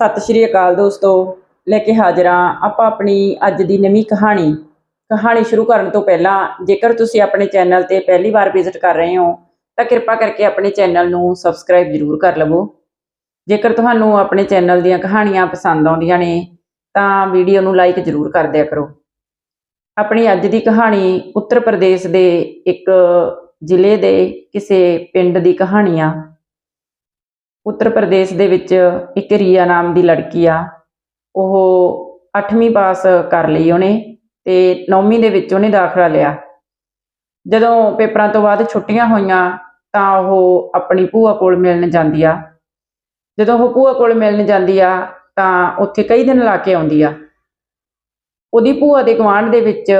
ਸਤਿ ਸ਼੍ਰੀ ਅਕਾਲ ਦੋਸਤੋ, ਲੈ ਕੇ ਹਾਜ਼ਰਾਂ ਆਪਾਂ ਆਪਣੀ ਅੱਜ ਦੀ ਨਵੀਂ ਕਹਾਣੀ। ਕਹਾਣੀ ਸ਼ੁਰੂ ਕਰਨ ਤੋਂ ਪਹਿਲਾਂ ਜੇਕਰ ਤੁਸੀਂ ਆਪਣੇ ਚੈਨਲ ਤੇ ਪਹਿਲੀ ਵਾਰ ਵਿਜ਼ਿਟ ਕਰ ਰਹੇ ਹੋ, ਤਾਂ ਕਿਰਪਾ ਕਰਕੇ ਆਪਣੇ ਚੈਨਲ ਨੂੰ ਸਬਸਕ੍ਰਾਈਬ ਜ਼ਰੂਰ ਕਰ ਲਵੋ। ਜੇਕਰ ਤੁਹਾਨੂੰ ਆਪਣੇ ਚੈਨਲ ਦੀਆਂ ਕਹਾਣੀਆਂ ਪਸੰਦ ਆਉਂਦੀਆਂ ਨੇ, ਤਾਂ ਵੀਡੀਓ ਨੂੰ ਲਾਈਕ ਜ਼ਰੂਰ ਕਰ ਦਿਆ ਕਰੋ। ਆਪਣੀ ਅੱਜ ਦੀ ਕਹਾਣੀ ਉੱਤਰ ਪ੍ਰਦੇਸ਼ ਦੇ ਇੱਕ ਜ਼ਿਲ੍ਹੇ ਦੇ ਕਿਸੇ ਪਿੰਡ ਦੀ ਕਹਾਣੀ ਆ। ਉੱਤਰ ਪ੍ਰਦੇਸ਼ ਦੇ ਵਿੱਚ ਇੱਕ ਰੀਆ ਨਾਮ ਦੀ ਲੜਕੀ ਆ। ਉਹ 8ਵੀਂ ਪਾਸ ਕਰ ਲਈ ਉਹਨੇ ਤੇ 9ਵੀਂ ਦੇ ਵਿੱਚ ਉਹਨੇ ਦਾਖਲਾ ਲਿਆ। ਜਦੋਂ ਪੇਪਰਾਂ ਤੋਂ ਬਾਅਦ ਛੁੱਟੀਆਂ ਹੋਈਆਂ ਤਾਂ ਉਹ ਆਪਣੀ ਭੂਆ ਕੋਲ ਮਿਲਣ ਜਾਂਦੀ ਆ। ਜਦੋਂ ਉਹ ਭੂਆ ਕੋਲ ਮਿਲਣ ਜਾਂਦੀ ਆ ਤਾਂ ਉੱਥੇ ਕਈ ਦਿਨ ਲਾ ਕੇ ਆਉਂਦੀ ਆ। ਉਹਦੀ ਭੂਆ ਦੇ ਗੁਆਂਢ ਦੇ ਵਿੱਚ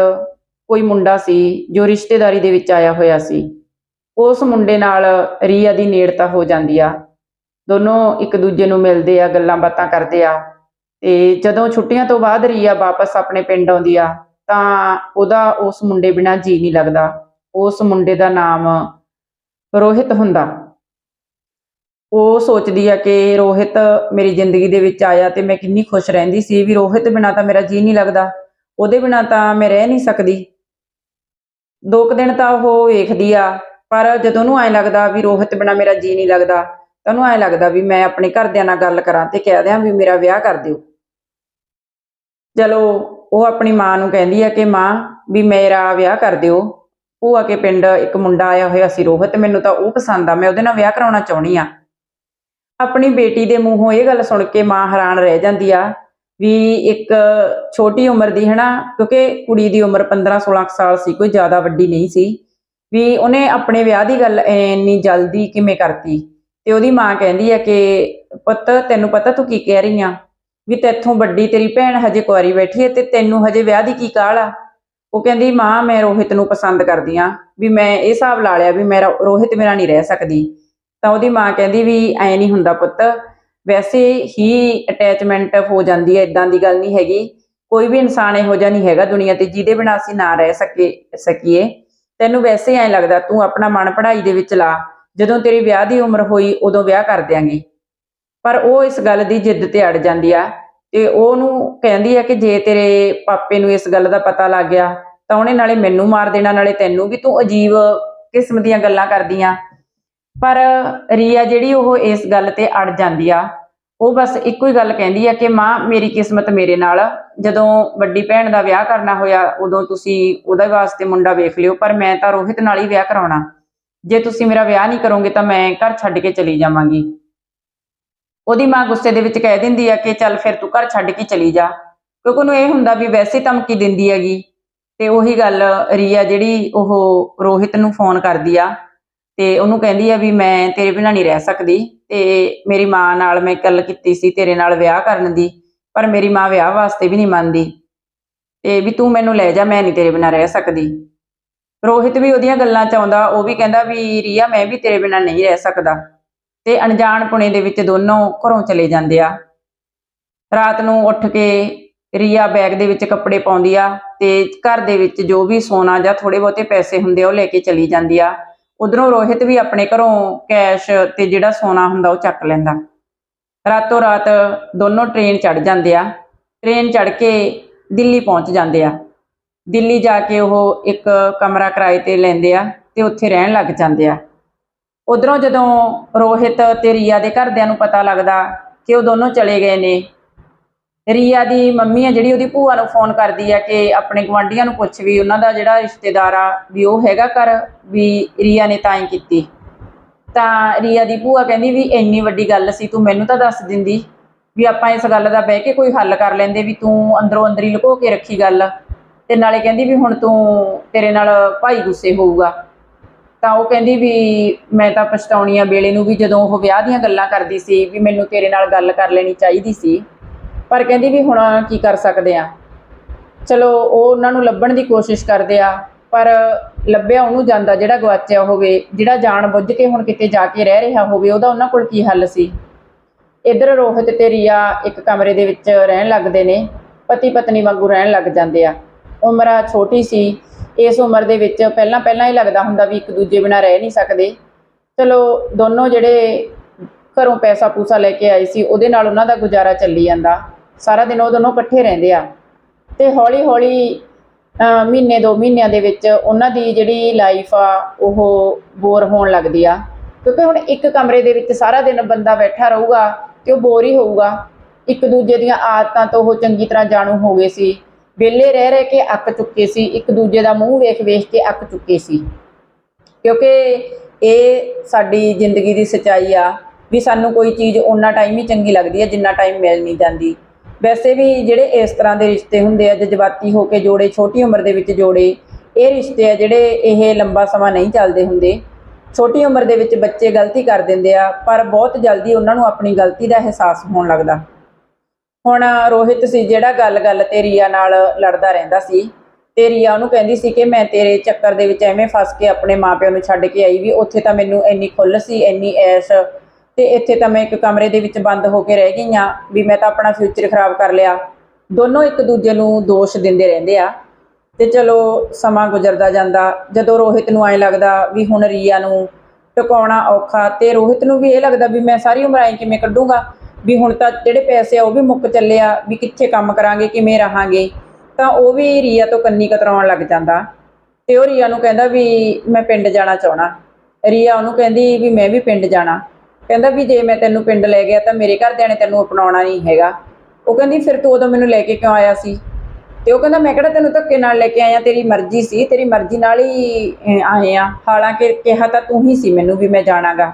ਕੋਈ ਮੁੰਡਾ ਸੀ ਜੋ ਰਿਸ਼ਤੇਦਾਰੀ ਦੇ ਵਿੱਚ ਆਇਆ ਹੋਇਆ ਸੀ। ਉਸ ਮੁੰਡੇ ਨਾਲ ਰੀਆ ਦੀ ਨੇੜਤਾ ਹੋ ਜਾਂਦੀ ਆ। ਦੋਨੋਂ ਇੱਕ ਦੂਜੇ ਨੂੰ ਮਿਲਦੇ ਆ, ਗੱਲਾਂ ਬਾਤਾਂ ਕਰਦੇ ਆ। ਤੇ ਜਦੋਂ ਛੁੱਟੀਆਂ ਤੋਂ ਬਾਅਦ ਰੀਆ ਵਾਪਸ ਆਪਣੇ ਪਿੰਡ ਆਉਂਦੀ ਆ, ਤਾਂ ਉਹਦਾ ਉਸ ਮੁੰਡੇ ਬਿਨਾ ਜੀ ਨਹੀਂ ਲੱਗਦਾ। ਉਸ ਮੁੰਡੇ ਦਾ ਨਾਮ ਰੋਹਿਤ ਹੁੰਦਾ। ਉਹ ਸੋਚਦੀ ਆ ਕਿ ਰੋਹਿਤ ਮੇਰੀ ਜ਼ਿੰਦਗੀ ਦੇ ਵਿੱਚ ਆਇਆ ਤੇ ਮੈਂ ਕਿੰਨੀ ਖੁਸ਼ ਰਹਿੰਦੀ ਸੀ ਵੀ ਰੋਹਿਤ ਬਿਨਾ ਤਾਂ ਮੇਰਾ ਜੀ ਨਹੀਂ ਲੱਗਦਾ। ਉਹਦੇ ਬਿਨਾ ਤਾਂ ਮੈਂ ਰਹਿ ਨਹੀਂ ਸਕਦੀ। ਦੋ ਕੁ ਦਿਨ ਤਾਂ ਉਹ ਵੇਖਦੀ ਆ, ਪਰ ਜਦੋਂ ਉਹਨੂੰ ਐਂ ਲੱਗਦਾ ਵੀ ਰੋਹਿਤ ਬਿਨਾ ਮੇਰਾ ਜੀ ਨਹੀਂ ਲੱਗਦਾ ਤਾਂ ਉਹਨੂੰ ਐਂ ਲੱਗਦਾ ਵੀ ਮੈਂ ਆਪਣੇ ਘਰਦਿਆਂ ਨਾਲ ਗੱਲ ਕਰਾਂ ਤੇ ਕਹਿ ਦਿਆਂ ਵੀ ਮੇਰਾ ਵਿਆਹ ਕਰ ਦਿਓ। ਚਲੋ, ਉਹ ਆਪਣੀ ਮਾਂ ਨੂੰ ਕਹਿੰਦੀ ਆ ਕਿ ਮਾਂ ਵੀ ਮੇਰਾ ਵਿਆਹ ਕਰ ਦਿਓ। ਭੂਆ ਕੇ ਪਿੰਡ ਇੱਕ ਮੁੰਡਾ ਆਇਆ ਹੋਇਆ ਸੀ ਰੋਹਿਤ, ਮੈਨੂੰ ਤਾਂ ਉਹ ਪਸੰਦ ਆ, ਮੈਂ ਉਹਦੇ ਨਾਲ ਵਿਆਹ ਕਰਾਉਣਾ ਚਾਹੁੰਦੀ ਆ। ਆਪਣੀ ਬੇਟੀ ਦੇ ਮੂੰਹੋਂ ਇਹ ਗੱਲ ਸੁਣ ਕੇ ਮਾਂ ਹੈਰਾਨ ਰਹਿ ਜਾਂਦੀ ਆ ਵੀ ਇੱਕ ਛੋਟੀ ਉਮਰ ਦੀ, ਹਨਾ, ਕਿਉਂਕਿ ਕੁੜੀ ਦੀ ਉਮਰ 15 16 ਸਾਲ ਸੀ, ਕੋਈ ਜ਼ਿਆਦਾ ਵੱਡੀ ਨਹੀਂ ਸੀ, ਵੀ ਉਹਨੇ ਆਪਣੇ ਵਿਆਹ ਦੀ ਗੱਲ ਇੰਨੀ ਜਲਦੀ ਕਿਵੇਂ ਕਰਤੀ? ਤੇ ਉਹਦੀ ਮਾਂ ਕਹਿੰਦੀ ਆ ਕਿ ਪੁੱਤ, ਤੈਨੂੰ ਪਤਾ ਤੂੰ ਕੀ ਕਹਿ ਰਹੀ ਆ? ਵੀ ਤੇਥੋਂ ਵੱਡੀ ਤੇਰੀ ਭੈਣ ਹਜੇ ਕੁਆਰੀ ਬੈਠੀ ਹੈ ਤੇ ਤੈਨੂੰ ਹਜੇ ਵਿਆਹ ਦੀ ਕੀ ਕਾਹਲ ਆ? ਉਹ ਕਹਿੰਦੀ, ਮਾਂ, ਮੈਂ ਰੋਹਿਤ ਨੂੰ ਪਸੰਦ ਕਰਦੀ ਆ। ਵੀ ਮੈਂ ਇਹ ਹਿਸਾਬ ਲਾ ਲਿਆ ਵੀ ਮੇਰਾ ਰੋਹਿਤ ਮੇਰਾ ਨਹੀਂ ਰਹਿ ਸਕਦੀ। ਤਾਂ ਉਹਦੀ ਮਾਂ ਕਹਿੰਦੀ ਵੀ ਐ ਨਹੀਂ ਹੁੰਦਾ ਪੁੱਤ। ਵੈਸੇ ਹੀ ਅਟੈਚਮੈਂਟ ਹੋ ਜਾਂਦੀ ਹੈ ਇਦਾਂ ਦੀ ਗੱਲ ਨਹੀਂ ਹੈਗੀ। ਕੋਈ ਵੀ ਇਨਸਾਨ ਇਹੋ ਜਿਹਾ ਨਹੀਂ ਹੈਗਾ ਦੁਨੀਆ ਤੇ ਜਿਹਦੇ ਬਿਨਾਂ ਅਸੀਂ ਨਾ ਰਹਿ ਸਕੇ, ਸਕੀਏ। ਤੈਨੂੰ ਵੈਸੇ ਐ ਲੱਗਦਾ, ਤੂੰ ਆਪਣਾ ਮਨ ਪੜ੍ਹਾਈ ਦੇ ਵਿੱਚ ਲਾ। ਜਦੋਂ ਤੇਰੀ ਵਿਆਹ ਦੀ ਉਮਰ ਹੋਈ, ਉਦੋਂ ਵਿਆਹ ਕਰ ਦਿਆਂਗੇ। ਪਰ ਉਹ ਇਸ ਗੱਲ ਦੀ ਜਿੱਦ ਤੇ ਅੜ ਜਾਂਦੀ ਆ ਤੇ ਉਹਨੂੰ ਕਹਿੰਦੀ ਆ ਕਿ ਜੇ ਤੇਰੇ ਪਾਪੇ ਨੂੰ ਇਸ ਗੱਲ ਦਾ ਪਤਾ ਲੱਗ ਗਿਆ, ਤਾਂ ਉਹਨੇ ਨਾਲੇ ਮੈਨੂੰ ਮਾਰ ਦੇਣਾ, ਨਾਲੇ ਤੈਨੂੰ ਵੀ ਤੂੰ ਅਜੀਬ ਕਿਸਮ ਦੀਆਂ ਗੱਲਾਂ ਕਰਦੀਆਂ ਪਰ ਰੀਆ ਜਿਹੜੀ ਉਹ ਇਸ ਗੱਲ ਤੇ ਅੜ ਜਾਂਦੀ ਆ, ਉਹ ਬਸ ਇੱਕੋ ਹੀ ਗੱਲ ਕਹਿੰਦੀ ਆ ਕਿ ਮਾਂ, ਮੇਰੀ ਕਿਸਮਤ ਮੇਰੇ ਨਾਲ ਜਦੋਂ ਵੱਡੀ ਭੈਣ ਦਾ ਵਿਆਹ ਕਰਨਾ ਹੋਇਆ, ਉਦੋਂ ਤੁਸੀਂ ਉਹਦੇ ਵਾਸਤੇ ਮੁੰਡਾ ਵੇਖ ਲਿਓ, ਪਰ ਮੈਂ ਤਾਂ ਰੋਹਿਤ ਨਾਲ ਹੀ ਵਿਆਹ ਕਰਾਉਣਾ। ਜੇ ਤੁਸੀਂ ਮੇਰਾ ਵਿਆਹ ਨਹੀਂ ਕਰੋਗੇ ਤਾਂ ਮੈਂ ਘਰ ਛੱਡ ਕੇ ਚਲੀ ਜਾਵਾਂਗੀ। ਉਹਦੀ ਮਾਂ ਗੁੱਸੇ ਦੇ ਵਿੱਚ ਕਹਿ ਦਿੰਦੀ ਆ ਕਿ ਚੱਲ ਫਿਰ ਤੂੰ ਘਰ ਛੱਡ ਕੇ ਚਲੀ ਜਾ। ਕਿਉਂਕਿ ਉਹਨੂੰ ਇਹ ਹੁੰਦਾ ਵੀ ਵੈਸੇ ਧਮਕੀ ਦਿੰਦੀ ਹੈਗੀ, ਤੇ ਉਹੀ ਗੱਲ ਰੀਆ ਜਿਹੜੀ ਉਹ ਰੋਹਿਤ ਨੂੰ ਫੋਨ ਕਰਦੀ ਆ, ਤੇ ਉਹਨੂੰ ਕਹਿੰਦੀ ਆ ਵੀ ਮੈਂ ਤੇਰੇ ਬਿਨਾਂ ਨਹੀਂ ਰਹਿ ਸਕਦੀ, ਤੇ ਮੇਰੀ ਮਾਂ ਨਾਲ ਮੈਂ ਗੱਲ ਕੀਤੀ ਸੀ ਤੇਰੇ ਨਾਲ ਵਿਆਹ ਕਰਨ ਦੀ, ਪਰ ਮੇਰੀ ਮਾਂ ਵਿਆਹ ਵਾਸਤੇ ਵੀ ਨਹੀਂ ਮੰਨਦੀ। ਤੇ ਵੀ ਤੂੰ ਮੈਨੂੰ ਲੈ ਜਾ, ਮੈਂ ਨਹੀਂ ਤੇਰੇ ਬਿਨਾਂ ਰਹਿ ਸਕਦੀ। ਰੋਹਿਤ ਵੀ ਉਹਦੀਆਂ ਗੱਲਾਂ ਚ ਆਉਂਦਾ, ਉਹ ਵੀ ਕਹਿੰਦਾ ਵੀ ਰੀਆ, ਮੈਂ ਵੀ ਤੇਰੇ ਬਿਨਾਂ ਨਹੀਂ ਰਹਿ ਸਕਦਾ। ਤੇ ਅਣਜਾਣ ਪੁਣੇ ਦੇ ਵਿੱਚ ਦੋਨੋਂ ਘਰੋਂ ਚਲੇ ਜਾਂਦੇ ਆ। ਰਾਤ ਨੂੰ ਉੱਠ ਕੇ ਰੀਆ ਬੈਗ ਦੇ ਵਿੱਚ ਕੱਪੜੇ ਪਾਉਂਦੀ ਆ ਤੇ ਘਰ ਦੇ ਵਿੱਚ ਜੋ ਵੀ ਸੋਨਾ ਜਾਂ ਥੋੜੇ ਬਹੁਤੇ ਪੈਸੇ ਹੁੰਦੇ ਆ, ਉਹ ਲੈ ਕੇ ਚਲੀ ਜਾਂਦੀ ਆ। ਉਧਰੋਂ ਰੋਹਿਤ ਵੀ ਆਪਣੇ ਘਰੋਂ ਕੈਸ਼ ਤੇ ਜਿਹੜਾ ਸੋਨਾ ਹੁੰਦਾ, ਉਹ ਚੱਕ ਲੈਂਦਾ। ਰਾਤੋਂ ਰਾਤ ਦੋਨੋਂ ਟ੍ਰੇਨ ਚੜ ਜਾਂਦੇ ਆ। ਟ੍ਰੇਨ ਚੜ ਕੇ ਦਿੱਲੀ ਪਹੁੰਚ ਜਾਂਦੇ ਆ। ਦਿੱਲੀ ਜਾ ਕੇ ਉਹ ਇੱਕ ਕਮਰਾ ਕਿਰਾਏ ਤੇ ਲੈਂਦੇ ਆ ਤੇ ਉੱਥੇ ਰਹਿਣ ਲੱਗ ਜਾਂਦੇ ਆ। ਉਧਰੋਂ ਜਦੋਂ ਰੋਹਿਤ ਤੇ ਰੀਆ ਦੇ ਘਰਦਿਆਂ ਨੂੰ ਪਤਾ ਲੱਗਦਾ ਕਿ ਉਹ ਦੋਨੋਂ ਚਲੇ ਗਏ ਨੇ, ਰੀਆ ਦੀ ਮੰਮੀ ਆ ਜਿਹੜੀ ਉਹਦੀ ਭੂਆ ਨੂੰ ਫੋਨ ਕਰਦੀ ਆ ਕਿ ਆਪਣੇ ਗਵਾਂਢੀਆਂ ਨੂੰ ਪੁੱਛ ਵੀ ਉਹਨਾਂ ਦਾ ਜਿਹੜਾ ਰਿਸ਼ਤੇਦਾਰ ਆ ਵੀ ਉਹ ਹੈਗਾ ਘਰ ਵੀ ਰੀਆ ਨੇ ਤਾਂ ਹੀ ਕੀਤੀ। ਤਾਂ ਰੀਆ ਦੀ ਭੂਆ ਕਹਿੰਦੀ ਵੀ ਇੰਨੀ ਵੱਡੀ ਗੱਲ ਸੀ, ਤੂੰ ਮੈਨੂੰ ਤਾਂ ਦੱਸ ਦਿੰਦੀ ਵੀ ਆਪਾਂ ਇਸ ਗੱਲ ਦਾ ਬਹਿ ਕੇ ਕੋਈ ਹੱਲ ਕਰ ਲੈਂਦੇ ਵੀ ਤੂੰ ਅੰਦਰੋਂ ਅੰਦਰ ਹੀ ਲੁਕੋ ਕੇ ਰੱਖੀ ਗੱਲ। ਤੇ ਨਾਲੇ ਕਹਿੰਦੀ ਵੀ ਹੁਣ ਤੂੰ ਤੇਰੇ ਨਾਲ ਭਾਈ ਗੁੱਸੇ ਹੋਊਗਾ। ਤਾਂ ਉਹ ਕਹਿੰਦੀ ਵੀ ਮੈਂ ਤਾਂ ਪਛਤਾਉਣੀ ਆ ਵੇਲੇ ਨੂੰ ਵੀ ਜਦੋਂ ਉਹ ਵਿਆਹ ਦੀਆਂ ਗੱਲਾਂ ਕਰਦੀ ਸੀ ਵੀ ਮੈਨੂੰ ਤੇਰੇ ਨਾਲ ਗੱਲ ਕਰ ਲੈਣੀ ਚਾਹੀਦੀ ਸੀ। ਪਰ ਕਹਿੰਦੀ ਵੀ ਹੁਣ ਕੀ ਕਰ ਸਕਦੇ ਆ। ਚਲੋ ਉਹ ਉਹਨਾਂ ਨੂੰ ਲੱਭਣ ਦੀ ਕੋਸ਼ਿਸ਼ ਕਰਦੇ ਆ, ਪਰ ਲੱਭਿਆ ਉਹਨੂੰ ਜਾਂਦਾ ਜਿਹੜਾ ਗਵਾਚਿਆ ਹੋਵੇ, ਜਿਹੜਾ ਜਾਣ ਬੁੱਝ ਕੇ ਹੁਣ ਕਿਤੇ ਜਾ ਕੇ ਰਹਿ ਰਿਹਾ ਹੋਵੇ, ਉਹਦਾ ਉਹਨਾਂ ਕੋਲ ਕੀ ਹੱਲ ਸੀ? ਇਧਰ ਰੋਹਿਤ ਤੇ ਰੀਆ ਇੱਕ ਕਮਰੇ ਦੇ ਵਿੱਚ ਰਹਿਣ ਲੱਗਦੇ ਨੇ ਪਤੀ ਪਤਨੀ ਵਾਂਗੂ ਰਹਿਣ ਲੱਗ ਜਾਂਦੇ ਆ। ਉਮਰ ਛੋਟੀ ਸੀ, ਇਸ ਉਮਰ ਦੇ ਵਿੱਚ ਪਹਿਲਾਂ ਪਹਿਲਾਂ ਹੀ ਲੱਗਦਾ ਹੁੰਦਾ ਵੀ ਇੱਕ ਦੂਜੇ ਬਿਨਾਂ ਰਹਿ ਨਹੀਂ ਸਕਦੇ। ਚਲੋ, ਦੋਨੋਂ ਜਿਹੜੇ ਘਰੋਂ ਪੈਸਾ ਪੂਸਾ ਲੈ ਕੇ ਆਏ ਸੀ, ਉਹਦੇ ਨਾਲ ਉਹਨਾਂ ਦਾ ਗੁਜ਼ਾਰਾ ਚੱਲੀ ਜਾਂਦਾ। ਸਾਰਾ ਦਿਨ ਉਹ ਦੋਨੋਂ ਇਕੱਠੇ ਰਹਿੰਦੇ ਆ। ਤੇ ਹੌਲੀ ਹੌਲੀ ਮਹੀਨੇ ਦੋ ਮਹੀਨਿਆਂ ਦੇ ਵਿੱਚ ਉਹਨਾਂ ਦੀ ਜਿਹੜੀ ਲਾਈਫ ਆ, ਉਹ ਬੋਰ ਹੋਣ ਲੱਗਦੀ ਆ। ਕਿਉਂਕਿ ਹੁਣ ਇੱਕ ਕਮਰੇ ਦੇ ਵਿੱਚ ਸਾਰਾ ਦਿਨ ਬੰਦਾ ਬੈਠਾ ਰਹੂਗਾ ਤੇ ਉਹ ਬੋਰ ਹੀ ਹੋਊਗਾ। ਇੱਕ ਦੂਜੇ ਦੀਆਂ ਆਦਤਾਂ ਤੋਂ ਉਹ ਚੰਗੀ ਤਰ੍ਹਾਂ ਜਾਣੂ ਹੋ ਗਏ ਸੀ। ਵਿਹਲੇ ਰਹਿ ਰਹਿ ਕੇ ਅੱਕ ਚੁੱਕੇ ਸੀ, ਇੱਕ ਦੂਜੇ ਦਾ ਮੂੰਹ ਵੇਖ ਵੇਖ ਕੇ ਅੱਕ ਚੁੱਕੇ ਸੀ। ਕਿਉਂਕਿ ਇਹ ਸਾਡੀ ਜ਼ਿੰਦਗੀ ਦੀ ਸਚਾਈ ਆ ਵੀ ਸਾਨੂੰ ਕੋਈ ਚੀਜ਼ ਓਨਾ ਟਾਈਮ ਹੀ ਚੰਗੀ ਲੱਗਦੀ ਹੈ ਜਿੰਨਾ ਟਾਈਮ ਮਿਲ ਨਹੀਂ ਜਾਂਦੀ। ਵੈਸੇ ਵੀ ਜਿਹੜੇ ਇਸ ਤਰ੍ਹਾਂ ਦੇ ਰਿਸ਼ਤੇ ਹੁੰਦੇ ਆ, ਜਜ਼ਬਾਤੀ ਹੋ ਕੇ ਜੋੜੇ, ਛੋਟੀ ਉਮਰ ਦੇ ਵਿੱਚ ਜੋੜੇ, ਇਹ ਰਿਸ਼ਤੇ ਆ ਜਿਹੜੇ ਇਹ ਲੰਬਾ ਸਮਾਂ ਨਹੀਂ ਚੱਲਦੇ ਹੁੰਦੇ। ਛੋਟੀ ਉਮਰ ਦੇ ਵਿੱਚ ਬੱਚੇ ਗਲਤੀ ਕਰ ਦਿੰਦੇ ਆ, ਪਰ ਬਹੁਤ ਜਲਦੀ ਉਹਨਾਂ ਨੂੰ ਆਪਣੀ ਗਲਤੀ ਦਾ ਅਹਿਸਾਸ ਹੋਣ ਲੱਗਦਾ। ਹੁਣ ਰੋਹਿਤ ਸੀ ਜਿਹੜਾ ਗੱਲ-ਗੱਲ ਤੇ ਰੀਆ ਨਾਲ ਲੜਦਾ ਰਹਿੰਦਾ ਸੀ ਤੇ ਰੀਆ ਉਹਨੂੰ ਕਹਿੰਦੀ ਸੀ ਕਿ ਮੈਂ ਤੇਰੇ ਚੱਕਰ ਦੇ ਵਿੱਚ ਐਵੇਂ ਫਸ ਕੇ ਆਪਣੇ ਮਾਪਿਆਂ ਨੂੰ ਛੱਡ ਕੇ ਆਈ ਵੀ ਉੱਥੇ ਤਾਂ ਮੈਨੂੰ ਇੰਨੀ ਖੁੱਲ੍ਹ ਸੀ, ਇੰਨੀ ਐਸ਼ ਤੇ ਇੱਥੇ ਤਾਂ ਮੈਂ ਇੱਕ ਕਮਰੇ ਦੇ ਵਿੱਚ ਬੰਦ ਹੋ ਕੇ ਰਹਿ ਗਈ ਹਾਂ ਵੀ ਮੈਂ ਤਾਂ ਆਪਣਾ ਫਿਊਚਰ ਖਰਾਬ ਕਰ ਲਿਆ। ਦੋਨੋਂ ਇੱਕ ਦੂਜੇ ਨੂੰ ਦੋਸ਼ ਦਿੰਦੇ ਰਹਿੰਦੇ ਆ ਤੇ ਚਲੋ ਸਮਾਂ ਗੁਜ਼ਰਦਾ ਜਾਂਦਾ, ਜਦੋਂ ਰੋਹਿਤ ਨੂੰ ਐ ਲੱਗਦਾ ਵੀ ਹੁਣ ਰੀਆ ਨੂੰ ਟਿਕਾਉਣਾ ਔਖਾ ਤੇ ਰੋਹਿਤ ਨੂੰ ਵੀ ਇਹ ਲੱਗਦਾ ਵੀ ਮੈਂ ਸਾਰੀ ਉਮਰ ਐਂ ਕਿਵੇਂ ਕੱਢੂੰਗਾ। ਵੀ ਹੁਣ ਤਾਂ ਜਿਹੜੇ ਪੈਸੇ ਆ ਉਹ ਵੀ ਮੁੱਕ ਚੱਲੇ ਆ, ਵੀ ਕਿੱਥੇ ਕੰਮ ਕਰਾਂਗੇ, ਕਿਵੇਂ ਰਹਾਂਗੇ, ਤਾਂ ਉਹ ਵੀ ਰੀਆ ਤੋਂ ਕੰਨੀ ਕਤਰਾਉਣ ਲੱਗ ਜਾਂਦਾ। ਤੇ ਉਹ ਰੀਆ ਨੂੰ ਕਹਿੰਦਾ ਵੀ ਮੈਂ ਪਿੰਡ ਜਾਣਾ ਚਾਹਣਾ ਰੀਆ ਉਹਨੂੰ ਕਹਿੰਦੀ ਵੀ ਮੈਂ ਵੀ ਪਿੰਡ ਜਾਣਾ। ਕਹਿੰਦਾ ਵੀ ਜੇ ਮੈਂ ਤੈਨੂੰ ਪਿੰਡ ਲੈ ਗਿਆ ਤਾਂ ਮੇਰੇ ਘਰਦਿਆਂ ਨੇ ਤੈਨੂੰ ਅਪਣਾਉਣਾ ਨਹੀਂ ਹੈਗਾ। ਉਹ ਕਹਿੰਦੀ, ਫਿਰ ਤੂੰ ਉਦੋਂ ਮੈਨੂੰ ਲੈ ਕੇ ਕਿਉਂ ਆਇਆ ਸੀ? ਤੇ ਉਹ ਕਹਿੰਦਾ, ਮੈਂ ਕਿਹੜਾ ਤੈਨੂੰ ਧੱਕੇ ਨਾਲ ਲੈ ਕੇ ਆਇਆ? ਤੇਰੀ ਮਰਜ਼ੀ ਸੀ, ਤੇਰੀ ਮਰਜ਼ੀ ਨਾਲ ਹੀ ਆਏ ਆ। ਹਾਲਾਂਕਿ ਕਿਹਾ ਤਾਂ ਤੂੰ ਹੀ ਸੀ ਮੈਨੂੰ ਵੀ ਮੈਂ ਜਾਣਾਗਾ।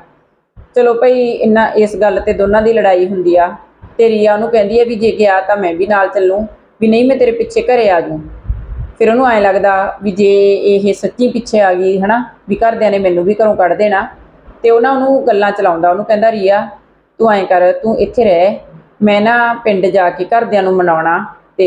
ਚਲੋ ਭਈ ਇੰਨਾ, ਇਸ ਗੱਲ ਤੇ ਦੋਨਾਂ ਦੀ ਲੜਾਈ ਹੁੰਦੀ ਆ। ਤੇ ਰੀਆ ਉਹਨੂੰ ਕਹਿੰਦੀ ਹੈ ਵੀ ਜੇ ਗਿਆ ਤਾਂ ਮੈਂ ਵੀ ਨਾਲ ਚੱਲੂ, ਵੀ ਨਹੀਂ ਮੈਂ ਤੇਰੇ ਪਿੱਛੇ ਘਰੇ ਆ ਜਾਊਂ। ਫਿਰ ਉਹਨੂੰ ਐਂ ਲੱਗਦਾ ਵੀ ਜੇ ਇਹ ਸੱਚੀ ਪਿੱਛੇ ਆ ਗਈ, ਹਨਾ, ਵੀ ਘਰਦਿਆਂ ਨੇ ਮੈਨੂੰ ਵੀ ਘਰੋਂ ਕੱਢ ਦੇਣਾ, ਤੇ ਉਹ ਨਾ ਉਹਨੂੰ ਗੱਲਾਂ ਚਲਾਉਂਦਾ, ਉਹਨੂੰ ਕਹਿੰਦਾ, ਰੀਆ, ਤੂੰ ਐਂ ਕਰ, ਤੂੰ ਇੱਥੇ ਰਹਿ। ਮੈਂ ਨਾ ਪਿੰਡ ਜਾ ਕੇ ਘਰਦਿਆਂ ਨੂੰ ਮਨਾਉਣਾ ਤੇ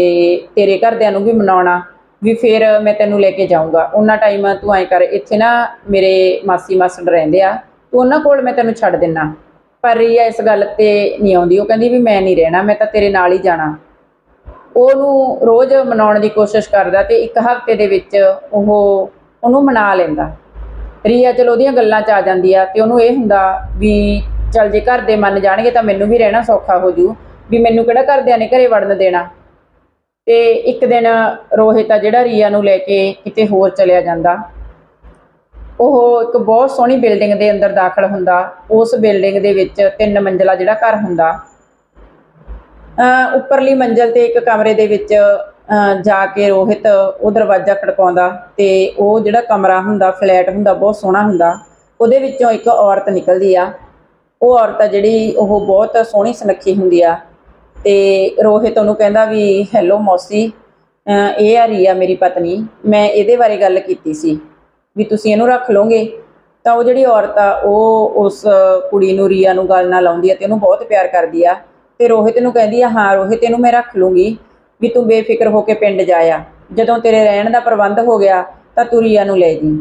ਤੇਰੇ ਘਰਦਿਆਂ ਨੂੰ ਵੀ ਮਨਾਉਣਾ, ਵੀ ਫਿਰ ਮੈਂ ਤੈਨੂੰ ਲੈ ਕੇ ਜਾਊਂਗਾ। ਉਹਨਾਂ ਟਾਈਮ ਤੂੰ ਐਂ ਕਰ, ਇੱਥੇ ਨਾ ਮੇਰੇ ਮਾਸੀ ਮਾਸੜ ਰਹਿੰਦੇ ਆ ਤੂੰ ਉਹਨਾਂ ਕੋਲ ਮੈਂ ਤੈਨੂੰ ਛੱਡ ਦਿੰਨਾ। ਪਰ ਰੀਆ ਇਸ ਗੱਲ ਤੇ ਨਹੀਂ ਆਉਂਦੀ। ਉਹ ਕਹਿੰਦੀ ਵੀ ਮੈਂ ਨਹੀਂ ਰਹਿਣਾ, ਮੈਂ ਤਾਂ ਤੇਰੇ ਨਾਲ ਹੀ ਜਾਣਾ। ਉਹਨੂੰ ਰੋਜ਼ ਮਨਾਉਣ ਦੀ ਕੋਸ਼ਿਸ਼ ਕਰਦਾ ਤੇ ਇੱਕ ਹਫ਼ਤੇ ਦੇ ਵਿੱਚ ਉਹ ਉਹਨੂੰ ਮਨਾ ਲੈਂਦਾ। ਰੀਆ, ਚਲ ਉਹਦੀਆਂ ਗੱਲਾਂ 'ਚ ਆ ਜਾਂਦੀ ਆ ਤੇ ਉਹਨੂੰ ਇਹ ਹੁੰਦਾ ਵੀ ਚਲ ਜੇ ਘਰ ਦੇ ਮੰਨ ਜਾਣਗੇ ਤਾਂ ਮੈਨੂੰ ਵੀ ਰਹਿਣਾ ਸੌਖਾ ਹੋ ਜੂ, ਵੀ ਮੈਨੂੰ ਕਿਹੜਾ ਘਰਦਿਆਂ ਨੇ ਘਰੇ ਵੜਨ ਦੇਣਾ। ਤੇ ਇੱਕ ਦਿਨ ਰੋਹਿਤ ਆ ਜਿਹੜਾ ਰੀਆ ਨੂੰ ਲੈ ਕੇ ਕਿਤੇ ਹੋਰ ਚਲਿਆ ਜਾਂਦਾ। ਉਹ ਇੱਕ ਬਹੁਤ ਸੋਹਣੀ ਬਿਲਡਿੰਗ ਦੇ ਅੰਦਰ ਦਾਖਲ ਹੁੰਦਾ, ਉਸ ਬਿਲਡਿੰਗ ਦੇ ਵਿੱਚ ਤਿੰਨ ਮੰਜ਼ਲਾ ਜਿਹੜਾ ਘਰ ਹੁੰਦਾ। ਅਹ ਉੱਪਰਲੀ ਮੰਜ਼ਲ ਤੇ ਇੱਕ ਕਮਰੇ ਦੇ ਵਿੱਚ, ਅਹ ਜਾ ਕੇ ਰੋਹਿਤ ਉਹ ਦਰਵਾਜ਼ਾ ਖੜਕਾਉਂਦਾ ਤੇ ਉਹ ਜਿਹੜਾ ਕਮਰਾ ਹੁੰਦਾ, ਫਲੈਟ ਹੁੰਦਾ, ਬਹੁਤ ਸੋਹਣਾ ਹੁੰਦਾ, ਉਹਦੇ ਵਿੱਚੋਂ ਇੱਕ ਔਰਤ ਨਿਕਲਦੀ ਆ। ਉਹ ਔਰਤ ਆ ਜਿਹੜੀ ਉਹ ਬਹੁਤ ਸੋਹਣੀ ਸੁਨੱਖੀ ਹੁੰਦੀ ਆ ਤੇ ਰੋਹਿਤ ਉਹਨੂੰ ਕਹਿੰਦਾ ਵੀ ਹੈਲੋ ਮੌਸੀ ਇਹ ਆ ਰੀਆ ਮੇਰੀ ਪਤਨੀ, ਮੈਂ ਇਹਦੇ ਬਾਰੇ ਗੱਲ ਕੀਤੀ ਸੀ। ਵੀ ਤੁਸੀਂ ਇਹਨੂੰ ਰੱਖ ਲਓਗੇ, ਤਾਂ ਉਹ ਜਿਹੜੀ ਔਰਤ ਆ, ਉਹ ਉਸ ਕੁੜੀ ਨੂੰ, ਰੀਆ ਨੂੰ ਗੱਲ ਨਾਲ ਲਾਉਂਦੀ ਆ ਤੇ ਉਹਨੂੰ ਬਹੁਤ ਪਿਆਰ ਕਰਦੀ ਆ। ਤੇ ਰੋਹਿਤ ਨੂੰ ਕਹਿੰਦੀ ਆ, ਹਾਂ, ਰੋਹਿਤ, ਇਹਨੂੰ ਮੈਂ ਰੱਖ ਲੂੰਗੀ, ਵੀ ਤੂੰ ਬੇਫਿਕਰ ਹੋ ਕੇ ਪਿੰਡ ਜਾਇਆ ਜਦੋਂ ਤੇਰੇ ਰਹਿਣ ਦਾ ਪ੍ਰਬੰਧ ਹੋ ਗਿਆ, ਤਾਂ ਤੂੰ ਰੀਆ ਨੂੰ ਲੈ ਜੀ।